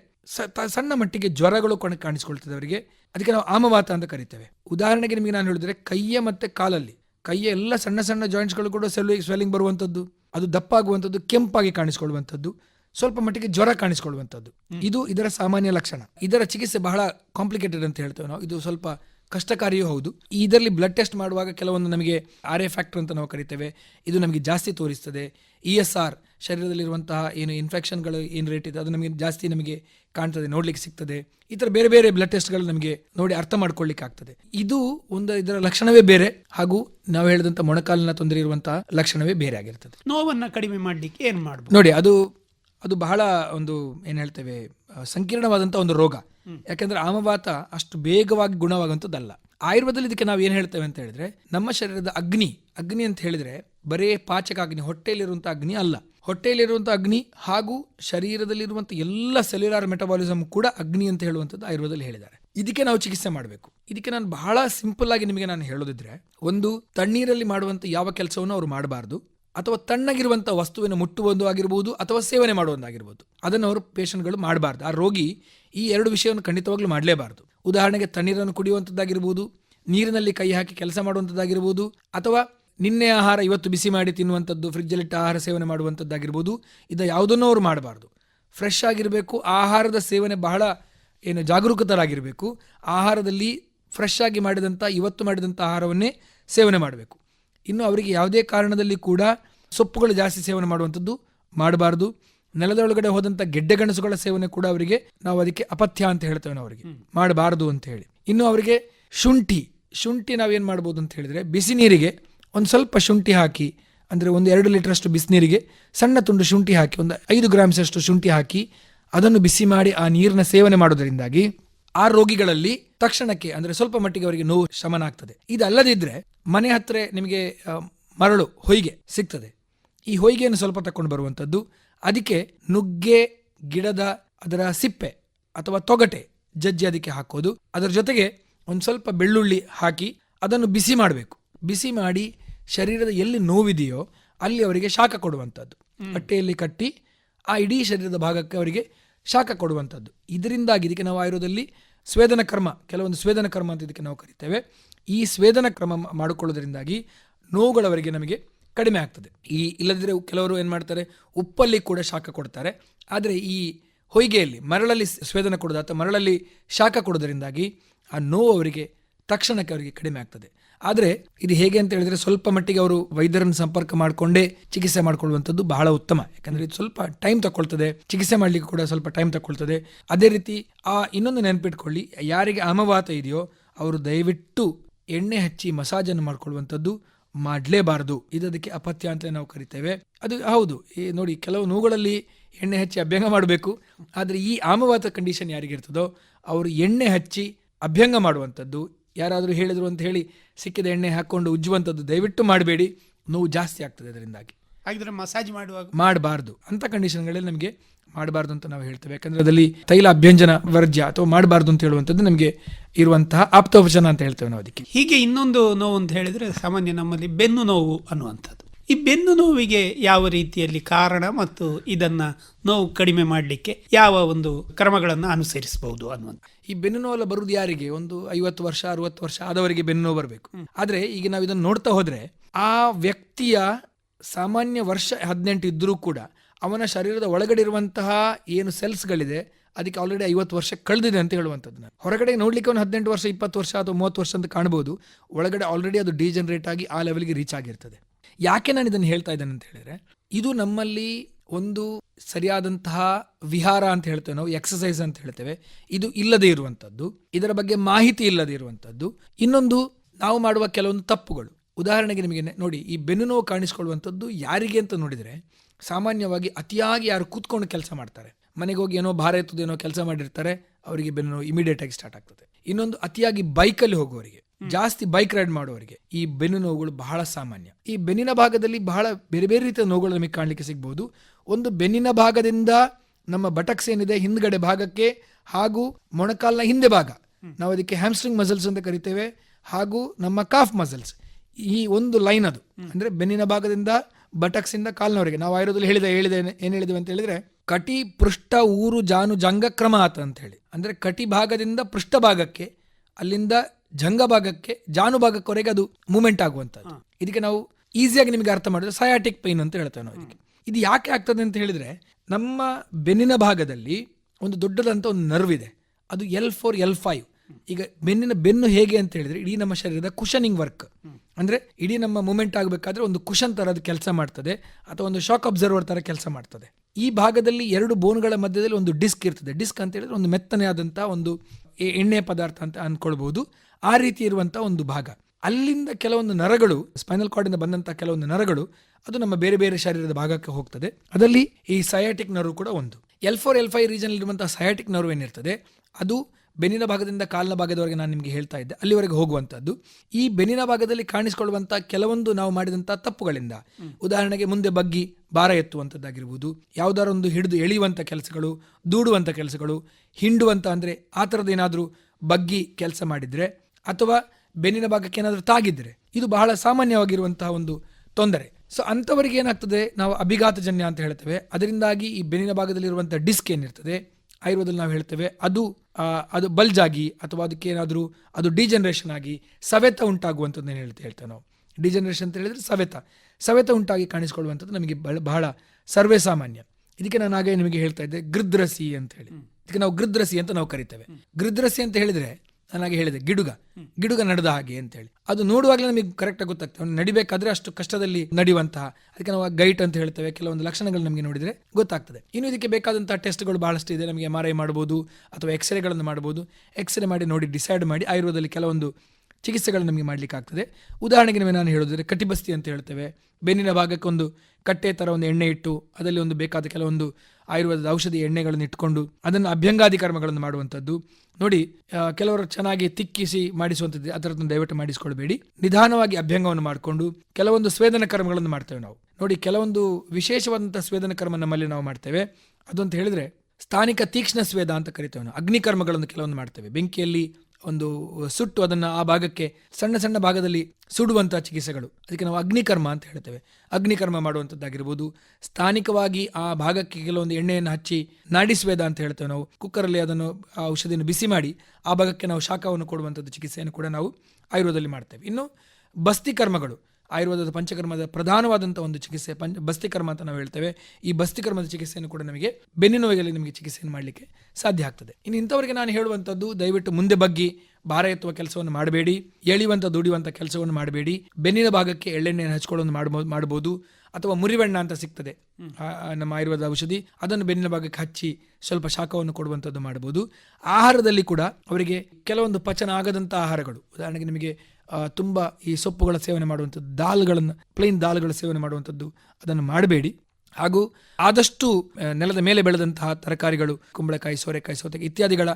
ಸಣ್ಣ ಮಟ್ಟಿಗೆ ಜ್ವರಗಳು ಕೂಡ ಕಾಣಿಸ್ಕೊಳ್ತದೆ ಅವರಿಗೆ. ಅದಕ್ಕೆ ನಾವು ಆಮವಾತ ಅಂತ ಕರಿತೇವೆ. ಉದಾಹರಣೆಗೆ ನಿಮಗೆ ನಾನು ಹೇಳಿದ್ರೆ ಕೈಯ ಮತ್ತೆ ಕಾಲಲ್ಲಿ ಕೈಯ ಎಲ್ಲ ಸಣ್ಣ ಸಣ್ಣ ಜಾಯಿಂಟ್ಸ್ಗಳು ಕೂಡ ಸೆಲ್ ಸ್ವೆಲ್ಲಿಂಗ್ ಬರುವಂಥದ್ದು ಅದು ದಪ್ಪ ಆಗುವಂಥದ್ದು ಕೆಂಪಾಗಿ ಕಾಣಿಸಿಕೊಳ್ಳುವಂಥದ್ದು ಸ್ವಲ್ಪ ಮಟ್ಟಿಗೆ ಜ್ವರ ಕಾಣಿಸಿಕೊಳ್ಳುವಂಥದ್ದು ಇದು ಇದರ ಸಾಮಾನ್ಯ ಲಕ್ಷಣ. ಇದರ ಚಿಕಿತ್ಸೆ ಬಹಳ ಕಾಂಪ್ಲಿಕೇಟೆಡ್ ಅಂತ ಹೇಳ್ತೇವೆ ನಾವು. ಇದು ಸ್ವಲ್ಪ ಕಷ್ಟಕಾರಿಯೂ ಹೌದು. ಇದರಲ್ಲಿ ಬ್ಲಡ್ ಟೆಸ್ಟ್ ಮಾಡುವಾಗ ಕೆಲವೊಂದು ನಮಗೆ ಆರ್ ಎ ಫ್ಯಾಕ್ಟರ್ ಅಂತ ನಾವು ಕರಿತೇವೆ. ಇದು ನಮಗೆ ಜಾಸ್ತಿ ತೋರಿಸ್ತದೆ. ಇ ಎಸ್ ಆರ್ ಶರೀರದಲ್ಲಿರುವಂತಹ ಏನು ಇನ್ಫೆಕ್ಷನ್ಗಳು ಏನು ರೇಟ್ ಇದೆ ಅದು ನಮಗೆ ಜಾಸ್ತಿ ನಮಗೆ ಕಾಣ್ತದೆ ನೋಡ್ಲಿಕ್ಕೆ ಸಿಗ್ತದೆ. ಈ ಥರ ಬೇರೆ ಬೇರೆ ಬ್ಲಡ್ ಟೆಸ್ಟ್ಗಳು ನಮಗೆ ನೋಡಿ ಅರ್ಥ ಮಾಡ್ಕೊಳ್ಳಿಕ್ಕೆ ಆಗ್ತದೆ. ಇದು ಒಂದು ಇದರ ಲಕ್ಷಣವೇ ಬೇರೆ ಹಾಗೂ ನಾವು ಹೇಳಿದಂಥ ಮೊಣಕಾಲಿನ ತೊಂದರೆ ಇರುವಂತಹ ಲಕ್ಷಣವೇ ಬೇರೆ ಆಗಿರ್ತದೆ. ನೋವನ್ನು ಕಡಿಮೆ ಮಾಡಲಿಕ್ಕೆ ಏನು ಮಾಡ್ಬೋದು? ನೋಡಿ ಅದು ಅದು ಬಹಳ ಒಂದು, ಏನು ಹೇಳ್ತೇವೆ ಸಂಕೀರ್ಣವಾದಂಥ ಒಂದು ರೋಗ. ಯಾಕಂದ್ರೆ ಆಮವಾತ ಅಷ್ಟು ಬೇಗವಾಗಿ ಗುಣವಾಗುವಂಥದ್ದಲ್ಲ. ಆಯುರ್ವೇದದಲ್ಲಿ ಇದಕ್ಕೆ ನಾವು ಏನು ಹೇಳ್ತೇವೆ ಅಂತ ಹೇಳಿದ್ರೆ, ನಮ್ಮ ಶರೀರದ ಅಗ್ನಿ ಅಗ್ನಿ ಅಂತ ಹೇಳಿದ್ರೆ ಬರೇ ಪಾಚಕ ಅಗ್ನಿ ಹೊಟ್ಟೆಯಲ್ಲಿರುವಂಥ ಅಗ್ನಿ ಅಲ್ಲ. ಹೊಟ್ಟೆಯಲ್ಲಿರುವಂಥ ಅಗ್ನಿ ಹಾಗೂ ಶರೀರದಲ್ಲಿರುವಂಥ ಎಲ್ಲ ಸೆಲ್ಯುಲಾರ್ ಮೆಟಬಾಲಿಸಮ್ ಕೂಡ ಅಗ್ನಿ ಅಂತ ಹೇಳುವಂಥದ್ದು ಆಯುರ್ವೇದದಲ್ಲಿ ಹೇಳಿದ್ದಾರೆ. ಇದಕ್ಕೆ ನಾವು ಚಿಕಿತ್ಸೆ ಮಾಡಬೇಕು. ಇದಕ್ಕೆ ನಾನು ಬಹಳ ಸಿಂಪಲ್ ಆಗಿ ನಿಮಗೆ ನಾನು ಹೇಳೋದಿದ್ರೆ, ಒಂದು ತಣ್ಣೀರಲ್ಲಿ ಮಾಡುವಂಥ ಯಾವ ಕೆಲಸವನ್ನು ಅವರು ಮಾಡಬಾರ್ದು. ಅಥವಾ ತಣ್ಣಗಿರುವಂಥ ವಸ್ತುವಿನ ಮುಟ್ಟುವುದು ಆಗಿರ್ಬೋದು ಅಥವಾ ಸೇವನೆ ಮಾಡುವುದಾಗಿರ್ಬೋದು ಅದನ್ನು ಅವರು ಪೇಷಂಟ್ಗಳು ಮಾಡಬಾರ್ದು. ಆ ರೋಗಿ ಈ ಎರಡು ವಿಷಯವನ್ನು ಖಂಡಿತವಾಗ್ಲೂ ಮಾಡಲೇಬಾರ್ದು. ಉದಾಹರಣೆಗೆ ತಣ್ಣೀರನ್ನು ಕುಡಿಯುವಂಥದ್ದಾಗಿರ್ಬೋದು, ನೀರಿನಲ್ಲಿ ಕೈ ಹಾಕಿ ಕೆಲಸ ಮಾಡುವಂಥದ್ದಾಗಿರ್ಬೋದು, ಅಥವಾ ನಿನ್ನೆ ಆಹಾರ ಇವತ್ತು ಬಿಸಿ ಮಾಡಿ ತಿನ್ನುವಂಥದ್ದು, ಫ್ರಿಜ್ಜಲ್ಲಿಟ್ಟ ಆಹಾರ ಸೇವನೆ ಮಾಡುವಂಥದ್ದಾಗಿರ್ಬೋದು, ಇದು ಯಾವುದನ್ನು ಅವರು ಮಾಡಬಾರ್ದು. ಫ್ರೆಶ್ ಆಗಿರಬೇಕು, ಆಹಾರದ ಸೇವನೆ ಬಹಳ ಏನು ಜಾಗರೂಕತರಾಗಿರಬೇಕು, ಆಹಾರದಲ್ಲಿ ಫ್ರೆಶ್ ಆಗಿ ಮಾಡಿದಂಥ, ಇವತ್ತು ಮಾಡಿದಂಥ ಆಹಾರವನ್ನೇ ಸೇವನೆ ಮಾಡಬೇಕು. ಇನ್ನು ಅವರಿಗೆ ಯಾವುದೇ ಕಾರಣದಲ್ಲಿ ಕೂಡ ಸೊಪ್ಪುಗಳು ಜಾಸ್ತಿ ಸೇವನೆ ಮಾಡುವಂಥದ್ದು ಮಾಡಬಾರ್ದು. ನೆಲದೊಳಗಡೆ ಹೋದಂಥ ಗೆಡ್ಡೆ ಗಣಸುಗಳ ಸೇವನೆ ಕೂಡ ಅವರಿಗೆ ನಾವು ಅದಕ್ಕೆ ಅಪಥ್ಯ ಅಂತ ಹೇಳ್ತೇವೆ ನಾವು ಅವರಿಗೆ. ಮಾಡಬಾರದು ಅಂತ ಹೇಳಿ. ಇನ್ನು ಅವರಿಗೆ ಶುಂಠಿ ಶುಂಠಿ ನಾವೇನು ಮಾಡ್ಬೋದು ಅಂತ ಹೇಳಿದರೆ ಬಿಸಿ ನೀರಿಗೆ ಒಂದು ಸ್ವಲ್ಪ ಶುಂಠಿ ಹಾಕಿ ಅಂದರೆ ಒಂದು ಎರಡು ಲೀಟ್ರಷ್ಟು ಬಿಸಿನೀರಿಗೆ ಸಣ್ಣ ತುಂಡು ಶುಂಠಿ ಹಾಕಿ ಒಂದು ಐದು ಗ್ರಾಮ್ಸಷ್ಟು ಶುಂಠಿ ಹಾಕಿ ಅದನ್ನು ಬಿಸಿ ಮಾಡಿ ಆ ನೀರಿನ ಸೇವನೆ ಮಾಡೋದರಿಂದಾಗಿ ಆ ರೋಗಿಗಳಲ್ಲಿ ತಕ್ಷಣಕ್ಕೆ ಅಂದ್ರೆ ಸ್ವಲ್ಪ ಮಟ್ಟಿಗೆ ಅವರಿಗೆ ನೋವು ಶಮನ ಆಗ್ತದೆ ಇದಲ್ಲದಿದ್ರೆ ಮನೆ ಹತ್ರ ನಿಮಗೆ ಮರಳು ಹೊಯ್ಗೆ ಸಿಗ್ತದೆ. ಈ ಹೊಯ್ಗೆಯನ್ನು ಸ್ವಲ್ಪ ತಕೊಂಡು ಬರುವಂಥದ್ದು. ಅದಕ್ಕೆ ನುಗ್ಗೆ ಗಿಡದ ಅದರ ಸಿಪ್ಪೆ ಅಥವಾ ತೊಗಟೆ ಜಜ್ಜಿ ಅದಕ್ಕೆ ಹಾಕೋದು. ಅದರ ಜೊತೆಗೆ ಒಂದು ಸ್ವಲ್ಪ ಬೆಳ್ಳುಳ್ಳಿ ಹಾಕಿ ಅದನ್ನು ಬಿಸಿ ಮಾಡಬೇಕು. ಬಿಸಿ ಮಾಡಿ ಶರೀರದ ಎಲ್ಲಿ ನೋವಿದೆಯೋ ಅಲ್ಲಿ ಅವರಿಗೆ ಶಾಖ ಕೊಡುವಂಥದ್ದು. ಬಟ್ಟೆಯಲ್ಲಿ ಕಟ್ಟಿ ಆ ಇಡೀ ಶರೀರದ ಭಾಗಕ್ಕೆ ಅವರಿಗೆ ಶಾಖ ಕೊಡುವಂಥದ್ದು. ಇದರಿಂದಾಗಿ ಇದಕ್ಕೆ ನಾವು ಆಯುರ್ವೇದದಲ್ಲಿ ಸ್ವೇದನ ಕರ್ಮ, ಕೆಲವೊಂದು ಸ್ವೇದನ ಕರ್ಮ ಅಂತ ಇದಕ್ಕೆ ನಾವು ಕರಿತೇವೆ. ಈ ಸ್ವೇದನ ಕ್ರಮ ಮಾಡಿಕೊಳ್ಳೋದ್ರಿಂದಾಗಿ ನೋವುಗಳವರಿಗೆ ನಮಗೆ ಕಡಿಮೆ ಆಗ್ತದೆ. ಈ ಇಲ್ಲದಿದ್ದರೆ ಕೆಲವರು ಏನು ಮಾಡ್ತಾರೆ, ಉಪ್ಪಲ್ಲಿ ಕೂಡ ಶಾಖ ಕೊಡ್ತಾರೆ. ಆದರೆ ಈ ಹೊಯ್ಗೆಯಲ್ಲಿ, ಮರಳಲ್ಲಿ ಸ್ವೇದನ ಕೊಡೋದು ಅಥವಾ ಮರಳಲ್ಲಿ ಶಾಖ ಕೊಡೋದರಿಂದಾಗಿ ಆ ನೋವು ಅವರಿಗೆ ತಕ್ಷಣಕ್ಕೆ ಅವರಿಗೆ ಕಡಿಮೆ ಆಗ್ತದೆ. ಆದರೆ ಇದು ಹೇಗೆ ಅಂತ ಹೇಳಿದ್ರೆ ಸ್ವಲ್ಪ ಮಟ್ಟಿಗೆ ಅವರು ವೈದ್ಯರನ್ನು ಸಂಪರ್ಕ ಮಾಡಿಕೊಂಡೇ ಚಿಕಿತ್ಸೆ ಮಾಡಿಕೊಳ್ಳುವಂಥದ್ದು ಬಹಳ ಉತ್ತಮ. ಯಾಕಂದರೆ ಇದು ಸ್ವಲ್ಪ ಟೈಮ್ ತಗೊಳ್ತದೆ ಚಿಕಿತ್ಸೆ ಮಾಡಲಿಕ್ಕೆ ಕೂಡ ಸ್ವಲ್ಪ ಟೈಮ್ ತಗೊಳ್ತದೆ ಅದೇ ರೀತಿ ಆ ಇನ್ನೊಂದು ನೆನಪಿಟ್ಕೊಳ್ಳಿ, ಯಾರಿಗೆ ಅಮವಾತ ಇದೆಯೋ ಅವರು ದಯವಿಟ್ಟು ಎಣ್ಣೆ ಹಚ್ಚಿ ಮಸಾಜನ್ನು ಮಾಡಿಕೊಳ್ಳುವಂಥದ್ದು ಮಾಡಲೇಬಾರದು. ಇದಕ್ಕೆ ಅಪತ್ಯ ಅಂತ ನಾವು ಕರಿತೇವೆ. ಅದು ಹೌದು, ಈ ನೋಡಿ ಕೆಲವು ನೋವುಗಳಲ್ಲಿ ಎಣ್ಣೆ ಹಚ್ಚಿ ಅಭ್ಯಂಗ ಮಾಡಬೇಕು. ಆದರೆ ಈ ಆಮವಾತ ಕಂಡೀಷನ್ ಯಾರಿಗಿರ್ತದೋ, ಅವರು ಎಣ್ಣೆ ಹಚ್ಚಿ ಅಭ್ಯಂಗ ಮಾಡುವಂಥದ್ದು ಯಾರಾದರೂ ಹೇಳಿದರು ಅಂತ ಹೇಳಿ ಸಿಕ್ಕಿದ ಎಣ್ಣೆ ಹಾಕ್ಕೊಂಡು ಉಜ್ಜುವಂಥದ್ದು ದಯವಿಟ್ಟು ಮಾಡಬೇಡಿ. ನೋವು ಜಾಸ್ತಿ ಆಗ್ತದೆ ಅದರಿಂದಾಗಿ. ಹಾಗಿದ್ರೆ ಮಸಾಜ್ ಮಾಡುವಾಗ? ಮಾಡಬಾರ್ದು. ಅಂಥ ಕಂಡೀಷನ್ಗಳಲ್ಲಿ ನಮಗೆ ಮಾಡಬಾರ್ದು ಅಂತ ನಾವು ಹೇಳ್ತೇವೆ. ಯಾಕಂದರೆ ಅದರಲ್ಲಿ ತೈಲ ಅಭ್ಯಂಜನ ವರ್ಜ್ಯ ಅಥವಾ ಮಾಡಬಾರ್ದು ಅಂತ ಹೇಳುವಂಥದ್ದು ನಮಗೆ ಇರುವಂತಹ ಆಪ್ತವಚನ ಅಂತ ಹೇಳ್ತೇವೆ ನಾವು ಅದಕ್ಕೆ. ಹೀಗೆ ಇನ್ನೊಂದು ನೋವು ಅಂತ ಹೇಳಿದರೆ ಸಾಮಾನ್ಯ ನಮ್ಮಲ್ಲಿ ಬೆನ್ನು ನೋವು ಅನ್ನುವಂಥದ್ದು. ಈ ಬೆನ್ನು ನೋವಿಗೆ ಯಾವ ರೀತಿಯಲ್ಲಿ ಕಾರಣ ಮತ್ತು ಇದನ್ನು ನೋವು ಕಡಿಮೆ ಮಾಡಲಿಕ್ಕೆ ಯಾವ ಒಂದು ಕ್ರಮಗಳನ್ನು ಅನುಸರಿಸಬಹುದು ಅನ್ನುವಂಥ ಈ ಬೆನ್ನು ನೋವೆಲ್ಲ ಬರುವುದು ಯಾರಿಗೆ? ಒಂದು ಐವತ್ತು ವರ್ಷ, ಅರವತ್ತು ವರ್ಷ ಆದವರಿಗೆ ಬೆನ್ನು ನೋವು ಬರಬೇಕು. ಆದರೆ ಈಗ ನಾವು ಇದನ್ನು ನೋಡ್ತಾ ಹೋದರೆ ಆ ವ್ಯಕ್ತಿಯ ಸಾಮಾನ್ಯ ವರ್ಷ ಹದಿನೆಂಟು ಇದ್ದರೂ ಕೂಡ ಅವನ ಶರೀರದ ಒಳಗಡೆ ಇರುವಂತಹ ಏನು ಸೆಲ್ಸ್ಗಳಿದೆ ಅದಕ್ಕೆ ಆಲ್ರೆಡಿ ಐವತ್ತು ವರ್ಷ ಕಳೆದಿದೆ ಅಂತ ಹೇಳುವಂಥದ್ದು ನಾನು. ಹೊರಗಡೆ ನೋಡಲಿಕ್ಕೆ ಒಂದು ಹದಿನೆಂಟು ವರ್ಷ, ಇಪ್ಪತ್ತು ವರ್ಷ ಅಥವಾ ಮೂವತ್ತು ವರ್ಷ ಅಂತ ಕಾಣ್ಬೋದು. ಒಳಗಡೆ ಆಲ್ರೆಡಿ ಅದು ಡಿಜನರೇಟ್ ಆಗಿ ಆ ಲೆವೆಲ್ಗೆ ರೀಚ್ ಆಗಿರ್ತದೆ. ಯಾಕೆ ನಾನು ಇದನ್ನು ಹೇಳ್ತಾ ಇದ್ದೇನೆ ಅಂತ ಹೇಳಿದ್ರೆ, ಇದು ನಮ್ಮಲ್ಲಿ ಒಂದು ಸರಿಯಾದಂತಹ ವಿಹಾರ ಅಂತ ಹೇಳ್ತೇವೆ ನಾವು ಎಕ್ಸಸೈಸ್ ಅಂತ ಹೇಳ್ತೇವೆ. ಇದು ಇಲ್ಲದೆ ಇರುವಂಥದ್ದು. ಇದರ ಬಗ್ಗೆ ಮಾಹಿತಿ ಇಲ್ಲದೆ ಇರುವಂಥದ್ದು. ಇನ್ನೊಂದು, ನಾವು ಮಾಡುವ ಕೆಲವೊಂದು ತಪ್ಪುಗಳು. ಉದಾಹರಣೆಗೆ ನಿಮಗೆ ನೋಡಿ, ಈ ಬೆನ್ನು ನೋವು ಕಾಣಿಸ್ಕೊಳ್ಳುವಂಥದ್ದು ಯಾರಿಗೆ ಅಂತ ನೋಡಿದರೆ, ಸಾಮಾನ್ಯವಾಗಿ ಅತಿಯಾಗಿ ಯಾರು ಕೂತ್ಕೊಂಡು ಕೆಲಸ ಮಾಡ್ತಾರೆ. ಮನೆಗೆ ಹೋಗಿ ಏನೋ ಭಾರ ಎತ್ತದೇನೋ ಕೆಲಸ ಮಾಡಿರ್ತಾರೆ, ಅವರಿಗೆ ಬೆನ್ನು ನೋವು ಇಮಿಡಿಯೇಟಾಗಿ ಸ್ಟಾರ್ಟ್ ಆಗ್ತದೆ. ಇನ್ನೊಂದು, ಅತಿಯಾಗಿ ಬೈಕಲ್ಲಿ ಹೋಗುವವರಿಗೆ. ಜಾಸ್ತಿ ಬೈಕ್ ರೈಡ್ ಮಾಡುವವರಿಗೆ ಈ ಬೆನ್ನು ನೋವುಗಳು ಬಹಳ ಸಾಮಾನ್ಯ. ಈ ಬೆನ್ನಿನ ಭಾಗದಲ್ಲಿ ಬಹಳ ಬೇರೆ ಬೇರೆ ರೀತಿಯ ನೋವುಗಳು ನಮಗೆ ಕಾಣಲಿಕ್ಕೆ ಸಿಗ್ಬೋದು. ಒಂದು ಬೆನ್ನಿನ ಭಾಗದಿಂದ ನಮ್ಮ ಬಟಕ್ಸ್ ಏನಿದೆ ಹಿಂದ್ಗಡೆ ಭಾಗಕ್ಕೆ ಹಾಗೂ ಮೊಣಕಾಲ್ನ ಹಿಂದೆ ಭಾಗ. ನಾವು ಅದಕ್ಕೆ ಹ್ಯಾಮ್ಸ್ಟ್ರಿಂಗ್ ಮಸಲ್ಸ್ ಅಂತ ಕರಿತೇವೆ ಹಾಗೂ ನಮ್ಮ ಕಾಫ್ ಮಸಲ್ಸ್ ಈ ಒಂದು ಲೈನ್ ಅದು. ಅಂದ್ರೆ ಬೆನ್ನಿನ ಭಾಗದಿಂದ ಬಟಕ್ಸ್ ಇಂದ ಕಾಲ್ನವರೆಗೆ. ನಾವು ಆಯುರ್ವೇದದಲ್ಲಿ ಹೇಳಿದ ಹೇಳಿದೆ ಏನ್ ಹೇಳಿದ್ವಿ ಅಂತ ಹೇಳಿದ್ರೆ ಕಟಿ ಪೃಷ್ಠ ಊರು ಜಾನು ಜಂಗ ಕ್ರಮ ಆತ ಅಂತ ಹೇಳಿ. ಅಂದ್ರೆ ಕಟಿ ಭಾಗದಿಂದ ಪೃಷ್ಠ ಭಾಗಕ್ಕೆ ಅಲ್ಲಿಂದ ಜಂಗ ಭಾಗಕ್ಕೆ ಜಾನು ಭಾಗಕ್ಕವರೆಗೆ ಅದು ಮೂಮೆಂಟ್ ಆಗುವಂಥದ್ದು. ಇದಕ್ಕೆ ನಾವು ಈಸಿಯಾಗಿ ನಿಮಗೆ ಅರ್ಥ ಮಾಡಿದ್ರೆ ಸಯಾಟಿಕ್ ಪೈನ್ ಅಂತ ಹೇಳ್ತೇವೆ ನಾವು ಇದಕ್ಕೆ. ಇದು ಯಾಕೆ ಆಗ್ತದೆ ಅಂತ ಹೇಳಿದ್ರೆ ನಮ್ಮ ಬೆನ್ನಿನ ಭಾಗದಲ್ಲಿ ಒಂದು ದೊಡ್ಡದಂತ ಒಂದು ನರ್ವ್ ಇದೆ. ಅದು ಎಲ್ ಫೋರ್ ಎಲ್ ಫೈವ್ ಈಗ ಬೆನ್ನಿನ ಬೆನ್ನು ಹೇಗೆ ಅಂತ ಹೇಳಿದ್ರೆ ಇಡೀ ನಮ್ಮ ಶರೀರದ ಕುಷನಿಂಗ್ ವರ್ಕ್ ಅಂದ್ರೆ ಇಡೀ ನಮ್ಮ ಮೂಮೆಂಟ್ ಆಗಬೇಕಾದ್ರೆ ಒಂದು ಕುಷನ್ ತರ ಅದು ಕೆಲಸ ಮಾಡ್ತದೆ ಅಥವಾ ಒಂದು ಶಾಕ್ ಅಬ್ಸರ್ವರ್ ತರ ಕೆಲಸ ಮಾಡ್ತದೆ. ಈ ಭಾಗದಲ್ಲಿ ಎರಡು ಬೋನ್ಗಳ ಮಧ್ಯದಲ್ಲಿ ಒಂದು ಡಿಸ್ಕ್ ಇರ್ತದೆ. ಡಿಸ್ಕ್ ಅಂತ ಹೇಳಿದ್ರೆ ಒಂದು ಮೆತ್ತನೆ ಆದಂತಹ ಒಂದು ಎಣ್ಣೆ ಪದಾರ್ಥ ಅಂತ ಅನ್ಕೊಳ್ಬಹುದು ಆ ರೀತಿ ಇರುವಂಥ ಒಂದು ಭಾಗ. ಅಲ್ಲಿಂದ ಕೆಲವೊಂದು ನರಗಳು, ಸ್ಪೈನಲ್ ಕಾರ್ಡ್ ಬಂದಂಥ ಕೆಲವೊಂದು ನರಗಳು, ಅದು ನಮ್ಮ ಬೇರೆ ಬೇರೆ ಶರೀರದ ಭಾಗಕ್ಕೆ ಹೋಗ್ತದೆ. ಅದರಲ್ಲಿ ಈ ಸಯಾಟಿಕ್ ನರ್ವ್ ಕೂಡ ಒಂದು. L four, L five region ಇರುವಂತಹ ಸಯಾಟಿಕ್ ನರ್ವ್ ಏನಿರ್ತದೆ, ಅದು ಬೆನ್ನಿನ ಭಾಗದಿಂದ ಕಾಲಿನ ಭಾಗದವರೆಗೆ ನಾನು ನಿಮಗೆ ಹೇಳ್ತಾ ಇದ್ದೆ, ಅಲ್ಲಿವರೆಗೆ ಹೋಗುವಂಥದ್ದು ಈ ಬೆನ್ನಿನ ಭಾಗದಲ್ಲಿ ಕಾಣಿಸಿಕೊಳ್ಳುವಂಥ ಕೆಲವೊಂದು ನಾವು ಮಾಡಿದಂಥ ತಪ್ಪುಗಳಿಂದ, ಉದಾಹರಣೆಗೆ ಮುಂದೆ ಬಗ್ಗಿ ಭಾರ ಎತ್ತುವಂಥದ್ದಾಗಿರ್ಬೋದು ಯಾವುದಾರೊಂದು ಹಿಡಿದು ಎಳೆಯುವಂಥ ಕೆಲಸಗಳು ದೂಡುವಂಥ ಕೆಲಸಗಳು ಹಿಂಡುವಂಥ ಅಂದರೆ ಆ ಥರದ್ದು ಏನಾದರೂ ಬಗ್ಗಿ ಕೆಲಸ ಮಾಡಿದ್ರೆ ಅಥವಾ ಬೆನ್ನಿನ ಭಾಗಕ್ಕೆ ಏನಾದರೂ ತಾಗಿದ್ರೆ ಇದು ಬಹಳ ಸಾಮಾನ್ಯವಾಗಿರುವಂತಹ ಒಂದು ತೊಂದರೆ. ಸೊ ಅಂಥವರಿಗೆ ಏನಾಗ್ತದೆ? ನಾವು ಅಭಿಘಾತಜನ್ಯ ಅಂತ ಹೇಳ್ತೇವೆ. ಅದರಿಂದಾಗಿ ಈ ಬೆನ್ನಿನ ಭಾಗದಲ್ಲಿರುವಂಥ ಡಿಸ್ಕ್ ಏನಿರ್ತದೆ ಆಯುರ್ವೇದದಲ್ಲಿ ನಾವು ಹೇಳ್ತೇವೆ ಅದು ಅದು ಅದು ಬಲ್ಜಾಗಿ ಅಥವಾ ಅದಕ್ಕೆ ಏನಾದರೂ ಅದು ಡಿಜನರೇಷನ್ ಆಗಿ ಸವೆತ ಉಂಟಾಗುವಂಥದ್ದು ಏನು ಹೇಳ್ತೇವೆ ಹೇಳ್ತೇವೆ ನಾವು. ಡಿಜನ್ರೇಷನ್ ಅಂತ ಹೇಳಿದರೆ ಸವೆತ. ಸವೆತ ಉಂಟಾಗಿ ಕಾಣಿಸ್ಕೊಳ್ಳುವಂಥದ್ದು ನಮಗೆ ಬಹಳ ಬಹಳ ಸರ್ವೇ ಸಾಮಾನ್ಯ. ಇದಕ್ಕೆ ನಾನು ಹಾಗೆ ನಿಮಗೆ ಹೇಳ್ತಾ ಇದ್ದೆ ಗೃದ್ರಸಿ ಅಂತ ಹೇಳಿ. ಇದಕ್ಕೆ ನಾವು ಗೃದ್ರಸಿ ಅಂತ ನಾವು ಕರಿತೇವೆ. ಗೃದ್ರಸಿ ಅಂತ ಹೇಳಿದ್ರೆ ನಾನು ಹಾಗೆ ಹೇಳಿದೆ, ಗಿಡುಗ ಗಿಡುಗ ನಡೆದ ಹಾಗೆ ಅಂತ ಹೇಳಿ ಅದು ನೋಡುವಾಗಲೇ ನಮಗೆ ಕರೆಕ್ಟಾಗಿ ಗೊತ್ತಾಗ್ತದೆ. ಅವ್ನು ನಡಿಬೇಕಾದ್ರೆ ಅಷ್ಟು ಕಷ್ಟದಲ್ಲಿ ನಡೆಯುವಂತಹ, ಅದಕ್ಕೆ ನಾವು ಗೈಟ್ ಅಂತ ಹೇಳ್ತೇವೆ, ಕೆಲವೊಂದು ಲಕ್ಷಣಗಳು ನಮಗೆ ನೋಡಿದ್ರೆ ಗೊತ್ತಾಗ್ತದೆ. ಇನ್ನು ಇದಕ್ಕೆ ಬೇಕಾದಂತಹ ಟೆಸ್ಟ್ಗಳು ಬಹಳಷ್ಟು ಇದೆ. ನಮಗೆ ಎಂ ಆರ್ ಐ ಮಾಡ್ಬೋದು ಅಥವಾ ಎಕ್ಸ್ರೇಗಳನ್ನು ಮಾಡ್ಬೋದು. ಎಕ್ಸ್ರೇ ಮಾಡಿ ನೋಡಿ ಡಿಸೈಡ್ ಮಾಡಿ ಆಯುರ್ವೇದದಲ್ಲಿ ಕೆಲವೊಂದು ಚಿಕಿತ್ಸೆಗಳನ್ನು ನಮಗೆ ಮಾಡಲಿಕ್ಕೆ ಆಗ್ತದೆ. ಉದಾಹರಣೆಗೆ ನಿಮಗೆ ನಾನು ಹೇಳೋದ್ರೆ ಕಟಿಬಸ್ತಿ ಅಂತ ಹೇಳ್ತೇವೆ. ಬೆನ್ನಿನ ಭಾಗಕ್ಕೆ ಒಂದು ಕಟ್ಟೆ ಥರ ಒಂದು ಎಣ್ಣೆ ಇಟ್ಟು, ಅದರಲ್ಲಿ ಒಂದು ಬೇಕಾದ ಕೆಲವೊಂದು ಆಯುರ್ವೇದದ ಔಷಧಿ ಎಣ್ಣೆಗಳನ್ನು ಇಟ್ಕೊಂಡು ಅದನ್ನು ಅಭ್ಯಂಗಾದಿ ಕರ್ಮಗಳನ್ನು ಮಾಡುವಂಥದ್ದು. ನೋಡಿ ಕೆಲವರು ಚೆನ್ನಾಗಿ ತಿಕ್ಕಿಸಿ ಮಾಡಿಸುವಂಥದ್ದು ಅದರದ್ದು ದಯವಿಟ್ಟು ಮಾಡಿಸ್ಕೊಳ್ಬೇಡಿ. ನಿಧಾನವಾಗಿ ಅಭ್ಯಂಗವನ್ನು ಮಾಡಿಕೊಂಡು ಕೆಲವೊಂದು ಸ್ವೇದನ ಕರ್ಮಗಳನ್ನು ಮಾಡ್ತೇವೆ ನಾವು. ನೋಡಿ, ಕೆಲವೊಂದು ವಿಶೇಷವಾದಂಥ ಸ್ವೇದನ ಕರ್ಮ ನಮ್ಮಲ್ಲಿ ನಾವು ಮಾಡ್ತೇವೆ. ಅದು ಅಂತ ಹೇಳಿದ್ರೆ, ಸ್ಥಾನಿಕ ತೀಕ್ಷ್ಣ ಸ್ವೇದ ಅಂತ ಕರಿತೇವೆ ನಾವು. ಅಗ್ನಿಕರ್ಮಗಳನ್ನು ಕೆಲವೊಂದು ಮಾಡ್ತೇವೆ. ಬೆಂಕಿಯಲ್ಲಿ ಒಂದು ಸುಟ್ಟು ಅದನ್ನು ಆ ಭಾಗಕ್ಕೆ ಸಣ್ಣ ಸಣ್ಣ ಭಾಗದಲ್ಲಿ ಸುಡುವಂಥ ಚಿಕಿತ್ಸೆಗಳು. ಅದಕ್ಕೆ ನಾವು ಅಗ್ನಿಕರ್ಮ ಅಂತ ಹೇಳ್ತೇವೆ. ಅಗ್ನಿಕರ್ಮ ಮಾಡುವಂಥದ್ದಾಗಿರ್ಬೋದು. ಸ್ಥಾನಿಕವಾಗಿ ಆ ಭಾಗಕ್ಕೆ ಕೆಲವೊಂದು ಎಣ್ಣೆಯನ್ನು ಹಚ್ಚಿ ನಾಡಿಸ್ವೇದ ಅಂತ ಹೇಳ್ತೇವೆ ನಾವು. ಕುಕ್ಕರಲ್ಲಿ ಅದನ್ನು, ಆ ಔಷಧಿಯನ್ನು ಬಿಸಿ ಮಾಡಿ ಆ ಭಾಗಕ್ಕೆ ನಾವು ಶಾಖವನ್ನು ಕೊಡುವಂಥದ್ದು ಚಿಕಿತ್ಸೆಯನ್ನು ಕೂಡ ನಾವು ಆಯುರ್ವೇದದಲ್ಲಿ ಮಾಡ್ತೇವೆ. ಇನ್ನು ಬಸ್ತಿ ಕರ್ಮಗಳು. ಆಯುರ್ವೇದದ ಪಂಚಕರ್ಮದ ಪ್ರಧಾನವಾದಂಥ ಒಂದು ಚಿಕಿತ್ಸೆ ಪಂಚ ಬಸ್ತಿಕರ್ಮ ಅಂತ ನಾವು ಹೇಳ್ತೇವೆ. ಈ ಬಸ್ತಿಕರ್ಮದ ಚಿಕಿತ್ಸೆಯನ್ನು ಕೂಡ ನಮಗೆ ಬೆನ್ನಿನ ನೋವಿಗೆ ನಿಮಗೆ ಚಿಕಿತ್ಸೆಯನ್ನು ಮಾಡಲಿಕ್ಕೆ ಸಾಧ್ಯ ಆಗ್ತದೆ. ಇನ್ನು ಇಂಥವರಿಗೆ ನಾನು ಹೇಳುವಂಥದ್ದು ದಯವಿಟ್ಟು ಮುಂದೆ ಬಗ್ಗಿ ಭಾರ ಎತ್ತುವ ಕೆಲಸವನ್ನು ಮಾಡಬೇಡಿ ಎಳೆಯುವಂಥ ದುಡಿಯುವಂಥ ಕೆಲಸವನ್ನು ಮಾಡಬೇಡಿ ಬೆನ್ನಿನ ಭಾಗಕ್ಕೆ ಎಳ್ಳೆಣ್ಣೆಯನ್ನು ಹಚ್ಕೊಳ್ಳೋದು ಮಾಡ್ಬೋದು ಮಾಡ್ಬೋದು ಅಥವಾ ಮುರಿವೆಣ್ಣ ಅಂತ ಸಿಗ್ತದೆ. ನಮ್ಮ ಆಯುರ್ವೇದ ಔಷಧಿ ಅದನ್ನು ಬೆನ್ನಿನ ಭಾಗಕ್ಕೆ ಹಚ್ಚಿ ಸ್ವಲ್ಪ ಶಾಖವನ್ನು ಕೊಡುವಂಥದ್ದು ಮಾಡಬಹುದು. ಆಹಾರದಲ್ಲಿ ಕೂಡ ಅವರಿಗೆ ಕೆಲವೊಂದು ಪಚನ ಆಗದಂಥ ಆಹಾರಗಳು. ಉದಾಹರಣೆಗೆ ನಿಮಗೆ ತುಂಬ ಈ ಸೊಪ್ಪುಗಳ ಸೇವನೆ ಮಾಡುವಂಥದ್ದು, ದಾಲ್ಗಳನ್ನು ಪ್ಲೇನ್ ದಾಲ್ಗಳ ಸೇವನೆ ಮಾಡುವಂಥದ್ದು ಅದನ್ನು ಮಾಡಬೇಡಿ. ಹಾಗೂ ಆದಷ್ಟು ನೆಲದ ಮೇಲೆ ಬೆಳೆದಂತಹ ತರಕಾರಿಗಳು, ಕುಂಬಳಕಾಯಿ, ಸೋರೆಕಾಯಿ, ಸೌತೆಕಾಯಿ ಇತ್ಯಾದಿಗಳ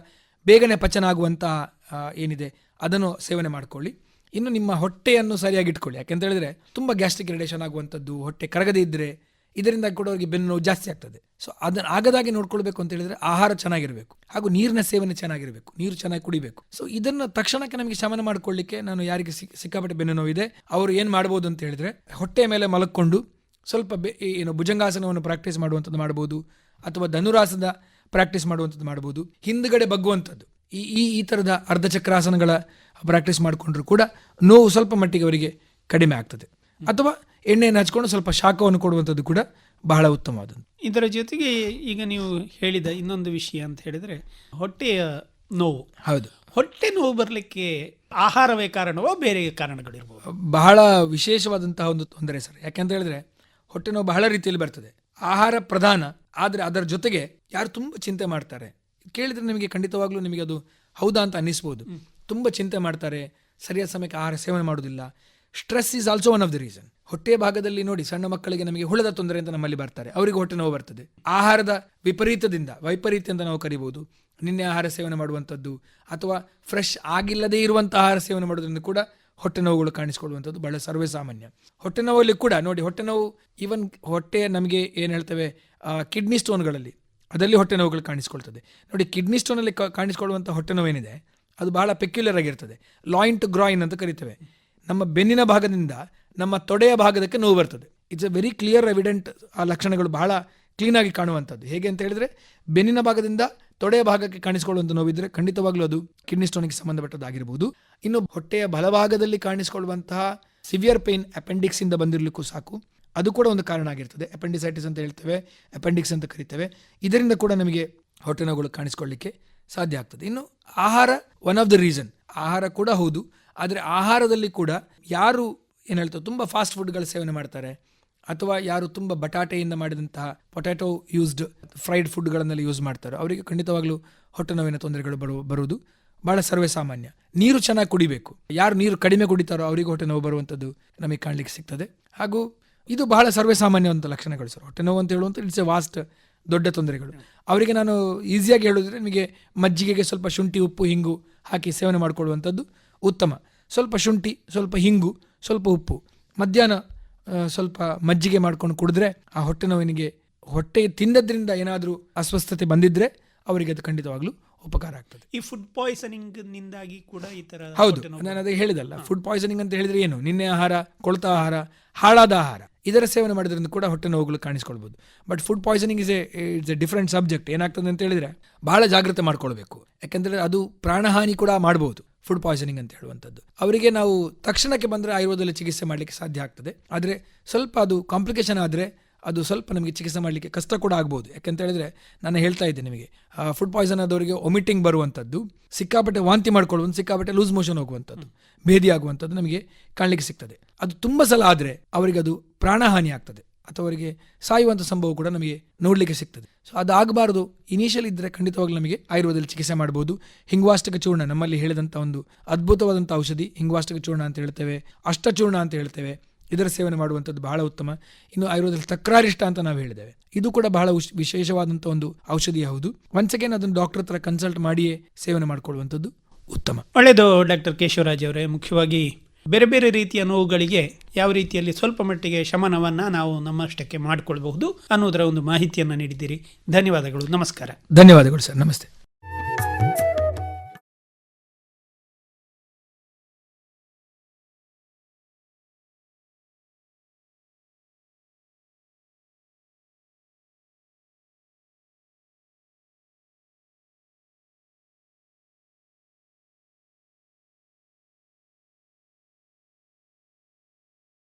ಬೇಗನೆ ಪಚನ ಆಗುವಂತಹ ಏನಿದೆ ಅದನ್ನು ಸೇವನೆ ಮಾಡಿಕೊಳ್ಳಿ. ಇನ್ನು ನಿಮ್ಮ ಹೊಟ್ಟೆಯನ್ನು ಸರಿಯಾಗಿ ಇಟ್ಕೊಳ್ಳಿ. ಯಾಕೆಂತ ಹೇಳಿದ್ರೆ, ತುಂಬ ಗ್ಯಾಸ್ಟ್ರಿಕ್ ಇರಿಟೇಷನ್ ಆಗುವಂಥದ್ದು, ಹೊಟ್ಟೆ ಕರಗದೇ ಇದ್ದರೆ ಇದರಿಂದ ಕೂಡ ಅವರಿಗೆ ಬೆನ್ನು ನೋವು ಜಾಸ್ತಿ ಆಗ್ತದೆ. ಸೊ ಅದನ್ನು ಆಗದಾಗೆ ನೋಡ್ಕೊಳ್ಬೇಕು ಅಂತ ಹೇಳಿದ್ರೆ ಆಹಾರ ಚೆನ್ನಾಗಿರಬೇಕು. ಹಾಗೂ ನೀರಿನ ಸೇವನೆ ಚೆನ್ನಾಗಿರಬೇಕು. ನೀರು ಚೆನ್ನಾಗಿ ಕುಡಿಬೇಕು. ಸೊ ಇದನ್ನು ತಕ್ಷಣಕ್ಕೆ ನಮಗೆ ಶಮನ ಮಾಡಿಕೊಳ್ಳಿಕ್ಕೆ ನಾನು ಯಾರಿಗೆ ಸಿಕ್- ಸಿಕ್ಕಾಪಟ್ಟೆ ಬೆನ್ನು ನೋವಿದೆ. ಅವರು ಏನು ಮಾಡ್ಬೋದು ಅಂತ ಹೇಳಿದ್ರೆ ಹೊಟ್ಟೆಯ ಮೇಲೆ ಮಲಕ್ಕೊಂಡು ಸ್ವಲ್ಪ ಬೆ ಏನು ಭುಜಂಗಾಸನವನ್ನು ಪ್ರಾಕ್ಟೀಸ್ ಮಾಡುವಂಥದ್ದು ಮಾಡ್ಬೋದು. ಅಥವಾ ಧನುರಾಸದ ಪ್ರಾಕ್ಟೀಸ್ ಮಾಡುವಂಥದ್ದು ಮಾಡ್ಬೋದು. ಹಿಂದ್ಗಡೆ ಬಗ್ಗುವಂಥದ್ದು. ಈ ಈ ಈ ಥರದ ಅರ್ಧಚಕ್ರಾಸನಗಳ ಪ್ರಾಕ್ಟೀಸ್ ಮಾಡಿಕೊಂಡ್ರೂ ಕೂಡ ನೋವು ಸ್ವಲ್ಪ ಮಟ್ಟಿಗೆ ಅವರಿಗೆ ಕಡಿಮೆ ಆಗ್ತದೆ. ಅಥವಾ ಎಣ್ಣೆಯನ್ನು ಹಚ್ಕೊಂಡು ಸ್ವಲ್ಪ ಶಾಖವನ್ನು ಕೊಡುವಂಥದ್ದು ಕೂಡ ಬಹಳ ಉತ್ತಮವಾದದ್ದು. ಇದರ ಜೊತೆಗೆ ಈಗ ನೀವು ಹೇಳಿದ ಇನ್ನೊಂದು ವಿಷಯ ಅಂತ ಹೇಳಿದರೆ ಹೊಟ್ಟೆಯ ನೋವು. ಹೌದು. ಹೊಟ್ಟೆ ನೋವು ಬರಲಿಕ್ಕೆ ಆಹಾರವೇ ಕಾರಣವೋ ಬೇರೆ ಕಾರಣಗಳಿರ್ಬೋದು ಬಹಳ ವಿಶೇಷವಾದಂತಹ ಒಂದು ತೊಂದರೆ ಸರ್. ಯಾಕೆಂತ ಹೇಳಿದ್ರೆ ಹೊಟ್ಟೆ ನೋವು ಬಹಳ ರೀತಿಯಲ್ಲಿ ಬರ್ತದೆ. ಆಹಾರ ಪ್ರಧಾನ. ಆದರೆ ಅದರ ಜೊತೆಗೆ ಯಾರು ತುಂಬ ಚಿಂತೆ ಮಾಡ್ತಾರೆ. ಕೇಳಿದ್ರೆ ನಿಮಗೆ ಖಂಡಿತವಾಗ್ಲೂ ನಿಮಗೆ ಅದು ಹೌದಾ ಅಂತ ಅನ್ನಿಸ್ಬೋದು. ತುಂಬ ಚಿಂತೆ ಮಾಡ್ತಾರೆ. ಸರಿಯಾದ ಸಮಯಕ್ಕೆ ಆಹಾರ ಸೇವನೆ ಮಾಡೋದಿಲ್ಲ stress is also one of the reason. ಹೊಟ್ಟೆಯ ಭಾಗದಲ್ಲಿ ನೋಡಿ ಸಣ್ಣ ಮಕ್ಕಳಿಗೆ ನಮಗೆ ಹುಳದ ತೊಂದರೆ ಅಂತ ನಮ್ಮಲ್ಲಿ ಬರ್ತಾರೆ. ಅವರಿಗೆ ಹೊಟ್ಟೆ ನೋವು ಬರ್ತದೆ. ಆಹಾರದ ವಿಪರೀತದಿಂದ ವೈಪರೀತ್ಯ ಅಂತ ನಾವು ಕರಿಬಹುದು ನಿನ್ನೆ ಆಹಾರ ಸೇವನೆ ಮಾಡುವಂಥದ್ದು ಅಥವಾ ಫ್ರೆಶ್ ಆಗಿಲ್ಲದೇ ಇರುವಂಥ ಆಹಾರ ಸೇವನೆ ಮಾಡೋದ್ರಿಂದ ಕೂಡ ಹೊಟ್ಟೆ ನೋವುಗಳು ಕಾಣಿಸಿಕೊಳ್ಳುವಂಥದ್ದು ಬಹಳ ಸರ್ವೇ ಸಾಮಾನ್ಯ. ಹೊಟ್ಟೆ ನೋವಲ್ಲಿ ಕೂಡ ನೋಡಿ ಹೊಟ್ಟೆ ನೋವು ಈವನ್ ಹೊಟ್ಟೆ ನಮಗೆ ಏನು ಹೇಳ್ತೇವೆ ಕಿಡ್ನಿ ಸ್ಟೋನ್ಗಳಲ್ಲಿ ಅದರಲ್ಲಿ ಹೊಟ್ಟೆ ನೋವುಗಳು ಕಾಣಿಸ್ಕೊಳ್ತದೆ. ನೋಡಿ ಕಿಡ್ನಿ ಸ್ಟೋನಲ್ಲಿ ಕಾಣಿಸ್ಕೊಳ್ಳುವಂಥ ಹೊಟ್ಟೆ ನೋವು ಏನಿದೆ, ಅದು ಬಹಳ ಪೆಕ್ಯುಲರ್ ಆಗಿರ್ತದೆ. ಲಾಯಿಂಟ್ ಗ್ರಾಯಿನ್ ಅಂತ ಕರಿತೇವೆ. ನಮ್ಮ ಬೆನ್ನಿನ ಭಾಗದಿಂದ ನಮ್ಮ ತೊಡೆಯ ಭಾಗದಕ್ಕೆ ನೋವು ಬರ್ತದೆ. It's a very clear evident ಆ ಲಕ್ಷಣಗಳು ಬಹಳ ಕ್ಲೀನಾಗಿ ಕಾಣುವಂಥದ್ದು. ಹೇಗೆ ಅಂತ ಹೇಳಿದ್ರೆ, ಬೆನ್ನಿನ ಭಾಗದಿಂದ ತೊಡೆಯ ಭಾಗಕ್ಕೆ ಕಾಣಿಸಿಕೊಳ್ಳುವಂಥ ನೋವಿದ್ರೆ ಖಂಡಿತವಾಗ್ಲೂ ಅದು ಕಿಡ್ನಿ ಸ್ಟೋನ್ಗೆ ಸಂಬಂಧಪಟ್ಟದ್ದಾಗಿರ್ಬೋದು. ಇನ್ನು ಹೊಟ್ಟೆಯ ಬಲಭಾಗದಲ್ಲಿ ಕಾಣಿಸಿಕೊಳ್ಳುವಂತಹ ಸಿವಿಯರ್ ಪೇನ್ ಅಪೆಂಡಿಕ್ಸ್ ಇಂದ ಬಂದಿರಲಿಕ್ಕೂ ಸಾಕು. ಅದು ಕೂಡ ಒಂದು ಕಾರಣ ಆಗಿರ್ತದೆ. ಅಪೆಂಡಿಸೈಟಿಸ್ ಅಂತ ಹೇಳ್ತೇವೆ ಅಪೆಂಡಿಕ್ಸ್ ಅಂತ ಕರಿತೇವೆ. ಇದರಿಂದ ಕೂಡ ನಮಗೆ ಹೊಟ್ಟೆ ನೋವುಗಳು ಕಾಣಿಸ್ಕೊಳ್ಳಿಕ್ಕೆ ಸಾಧ್ಯ ಆಗ್ತದೆ. ಇನ್ನು ಆಹಾರ ಒನ್ ಆಫ್ ದ ರೀಸನ್ ಆಹಾರ ಕೂಡ ಹೌದು. ಆದರೆ ಆಹಾರದಲ್ಲಿ ಕೂಡ ಯಾರು ಏನು ಹೇಳ್ತಾರೆ, ತುಂಬ ಫಾಸ್ಟ್ ಫುಡ್ಗಳ ಸೇವನೆ ಮಾಡ್ತಾರೆ. ಅಥವಾ ಯಾರು ತುಂಬ ಬಟಾಟೆಯಿಂದ ಮಾಡಿದಂತಹ ಪೊಟ್ಯಾಟೊ ಯೂಸ್ಡ್ ಫ್ರೈಡ್ ಫುಡ್ಗಳನ್ನೆಲ್ಲ ಯೂಸ್ ಮಾಡ್ತಾರೆ. ಅವರಿಗೆ ಖಂಡಿತವಾಗ್ಲೂ ಹೊಟ್ಟೆ ನೋವಿನ ತೊಂದರೆಗಳು ಬರು, ಬರುವುದು ಭಾಳ ಸರ್ವೇ ಸಾಮಾನ್ಯ. ನೀರು ಚೆನ್ನಾಗಿ ಕುಡಿಬೇಕು. ಯಾರು ನೀರು ಕಡಿಮೆ ಕುಡಿತಾರೋ ಅವರಿಗೆ ಹೊಟ್ಟೆ ನೋವು ಬರುವಂಥದ್ದು ನಮಗೆ ಕಾಣಲಿಕ್ಕೆ ಸಿಗ್ತದೆ. ಹಾಗೂ ಇದು ಬಹಳ ಸರ್ವೇ ಸಾಮಾನ್ಯವಂಥ ಲಕ್ಷಣಗಳು ಸರ್. ಹೊಟ್ಟೆ ನೋವು ಅಂತ ಹೇಳುವಂಥ ಇಟ್ಸ್ ಎ ವಾಸ್ಟ್ ದೊಡ್ಡ ತೊಂದರೆಗಳು. ಅವರಿಗೆ ನಾನು ಈಸಿಯಾಗಿ ಹೇಳಿದ್ರೆ ನಿಮಗೆ ಮಜ್ಜಿಗೆಗೆ ಸ್ವಲ್ಪ ಶುಂಠಿ, ಉಪ್ಪು, ಹಿಂಗು ಹಾಕಿ ಸೇವನೆ ಮಾಡಿಕೊಳ್ಳುವಂಥದ್ದು ಉತ್ತಮ. ಸ್ವಲ್ಪ ಶುಂಠಿ, ಸ್ವಲ್ಪ ಹಿಂಗು ಸ್ವಲ್ಪ ಉಪ್ಪು. ಮಧ್ಯಾಹ್ನ ಸ್ವಲ್ಪ ಮಜ್ಜಿಗೆ ಮಾಡ್ಕೊಂಡು ಕುಡಿದ್ರೆ ಆ ಹೊಟ್ಟೆ ನೋವಿನಿಗೆ ಹೊಟ್ಟೆ ತಿಂದದ್ರಿಂದ ಏನಾದರೂ ಅಸ್ವಸ್ಥತೆ ಬಂದಿದ್ರೆ ಅವರಿಗೆ ಅದು ಖಂಡಿತವಾಗ್ಲೂ ಉಪಕಾರ ಆಗ್ತದೆ. ಈ ಫುಡ್ ಪಾಯ್ಸನಿಂಗ್ ನಿಂದಾಗಿ ಕೂಡ ಈ ತರ ಹೌದು. ನಾನು ಅದೇ ಹೇಳಿದಲ್ಲ ಫುಡ್ ಪಾಯ್ಸನಿಂಗ್ ಅಂತ ಹೇಳಿದ್ರೆ ಏನು? ನಿನ್ನೆ ಆಹಾರ ಕೊಳತ ಆಹಾರ ಹಾಳಾದ ಆಹಾರ ಇದರ ಸೇವನೆ ಮಾಡೋದ್ರಿಂದ ಕೂಡ ಹೊಟ್ಟೆ ನೋವುಗಳು ಕಾಣಿಸ್ಕೊಳ್ಬೋದು. But food poisoning is a it's a different subject ಏನಾಗ್ತದೆ ಅಂತ ಹೇಳಿದ್ರೆ ಬಹಳ ಜಾಗ್ರತೆ ಮಾಡ್ಕೊಳ್ಬೇಕು. ಯಾಕಂದ್ರೆ ಅದು ಪ್ರಾಣಹಾನಿ ಕೂಡ ಮಾಡ್ಬೋದು. ಫುಡ್ ಪಾಯ್ಸನಿಂಗ್ ಅಂತ ಹೇಳುವಂಥದ್ದು. ಅವರಿಗೆ ನಾವು ತಕ್ಷಣಕ್ಕೆ ಬಂದರೆ ಆಯುರ್ವೇದದಲ್ಲಿ ಚಿಕಿತ್ಸೆ ಮಾಡಲಿಕ್ಕೆ ಸಾಧ್ಯ ಆಗ್ತದೆ. ಆದರೆ ಸ್ವಲ್ಪ ಅದು ಕಾಂಪ್ಲಿಕೇಶನ್ ಆದರೆ ಅದು ಸ್ವಲ್ಪ ನಮಗೆ ಚಿಕಿತ್ಸೆ ಮಾಡಲಿಕ್ಕೆ ಕಷ್ಟ ಕೂಡ ಆಗ್ಬೋದು. ಯಾಕಂತ ಹೇಳಿದ್ರೆ ನಾನು ಹೇಳ್ತಾ ಇದ್ದೆ ನಿಮಗೆ ಫುಡ್ ಪಾಯ್ಸನ್ ಆದವರಿಗೆ ಒಮಿಟಿಂಗ್ ಬರುವಂಥದ್ದು, ಸಿಕ್ಕಾಪಟ್ಟೆ ವಾಂತಿ ಮಾಡ್ಕೊಳ್ಳುವಂಥ ಸಿಕ್ಕಾಪಟ್ಟೆ ಲೂಸ್ ಮೋಷನ್ ಹೋಗುವಂಥದ್ದು, ಭೇದಿ ಆಗುವಂಥದ್ದು ನಮಗೆ ಕಾಣಲಿಕ್ಕೆ ಸಿಗ್ತದೆ. ಅದು ತುಂಬ ಸಲ ಆದರೆ ಅವರಿಗೆ ಅದು ಪ್ರಾಣಹಾನಿ ಆಗ್ತದೆ. ಅಥವಾ ಅವರಿಗೆ ಸಾಯುವಂಥ ಸಂಭವ ಕೂಡ ನಮಗೆ ನೋಡಲಿಕ್ಕೆ ಸಿಗ್ತದೆ. ಸೊ ಅದಾಗಬಾರ್ದು. ಇನಿಷಿಯಲ್ ಇದ್ದರೆ ಖಂಡಿತವಾಗ್ಲೂ ನಮಗೆ ಆಯುರ್ವೇದದಲ್ಲಿ ಚಿಕಿತ್ಸೆ ಮಾಡ್ಬೋದು. ಹಿಂಗ್ವಾಷ್ಟಕ ಚೂರ್ಣ ನಮ್ಮಲ್ಲಿ ಹೇಳಿದಂಥ ಒಂದು ಅದ್ಭುತವಾದಂಥ ಔಷಧಿ ಹಿಂಗ್ವಾಷ್ಟಕ ಚೂರ್ಣ ಅಂತ ಹೇಳ್ತೇವೆ ಅಷ್ಟಚೂರ್ಣ ಅಂತ ಹೇಳ್ತೇವೆ. ಇದರ ಸೇವನೆ ಮಾಡುವಂಥದ್ದು ಬಹಳ ಉತ್ತಮ. ಇನ್ನು ಆಯುರ್ವೇದದಲ್ಲಿ ತಕ್ರಾರಿಷ್ಟ ಅಂತ ನಾವು ಹೇಳಿದ್ದೇವೆ. ಇದು ಕೂಡ ಬಹಳ ವಿಶೇಷವಾದಂಥ ಒಂದು ಔಷಧಿ ಹೌದು ಒನ್ಸ್ ಅಗೇನ್ ಅದನ್ನು ಡಾಕ್ಟರ್ ಹತ್ರ ಕನ್ಸಲ್ಟ್ ಮಾಡಿಯೇ ಸೇವನೆ ಮಾಡ್ಕೊಳ್ಳುವಂಥದ್ದು ಉತ್ತಮ. ಒಳ್ಳೆಯದು ಡಾಕ್ಟರ್ ಕೇಶವರಾಜ್ ಅವರೇ. ಮುಖ್ಯವಾಗಿ ಬೇರೆ ಬೇರೆ ರೀತಿಯ ನೋವುಗಳಿಗೆ ಯಾವ ರೀತಿಯಲ್ಲಿ ಸ್ವಲ್ಪ ಮಟ್ಟಿಗೆ ಶಮನವನ್ನು ನಾವು ನಮ್ಮಷ್ಟಕ್ಕೆ ಮಾಡಿಕೊಳ್ಬಹುದು ಅನ್ನೋದರ ಒಂದು ಮಾಹಿತಿಯನ್ನು ನೀಡಿದ್ದೀರಿ. ಧನ್ಯವಾದಗಳು. ನಮಸ್ಕಾರ. ಧನ್ಯವಾದಗಳು ಸರ್. ನಮಸ್ತೆ.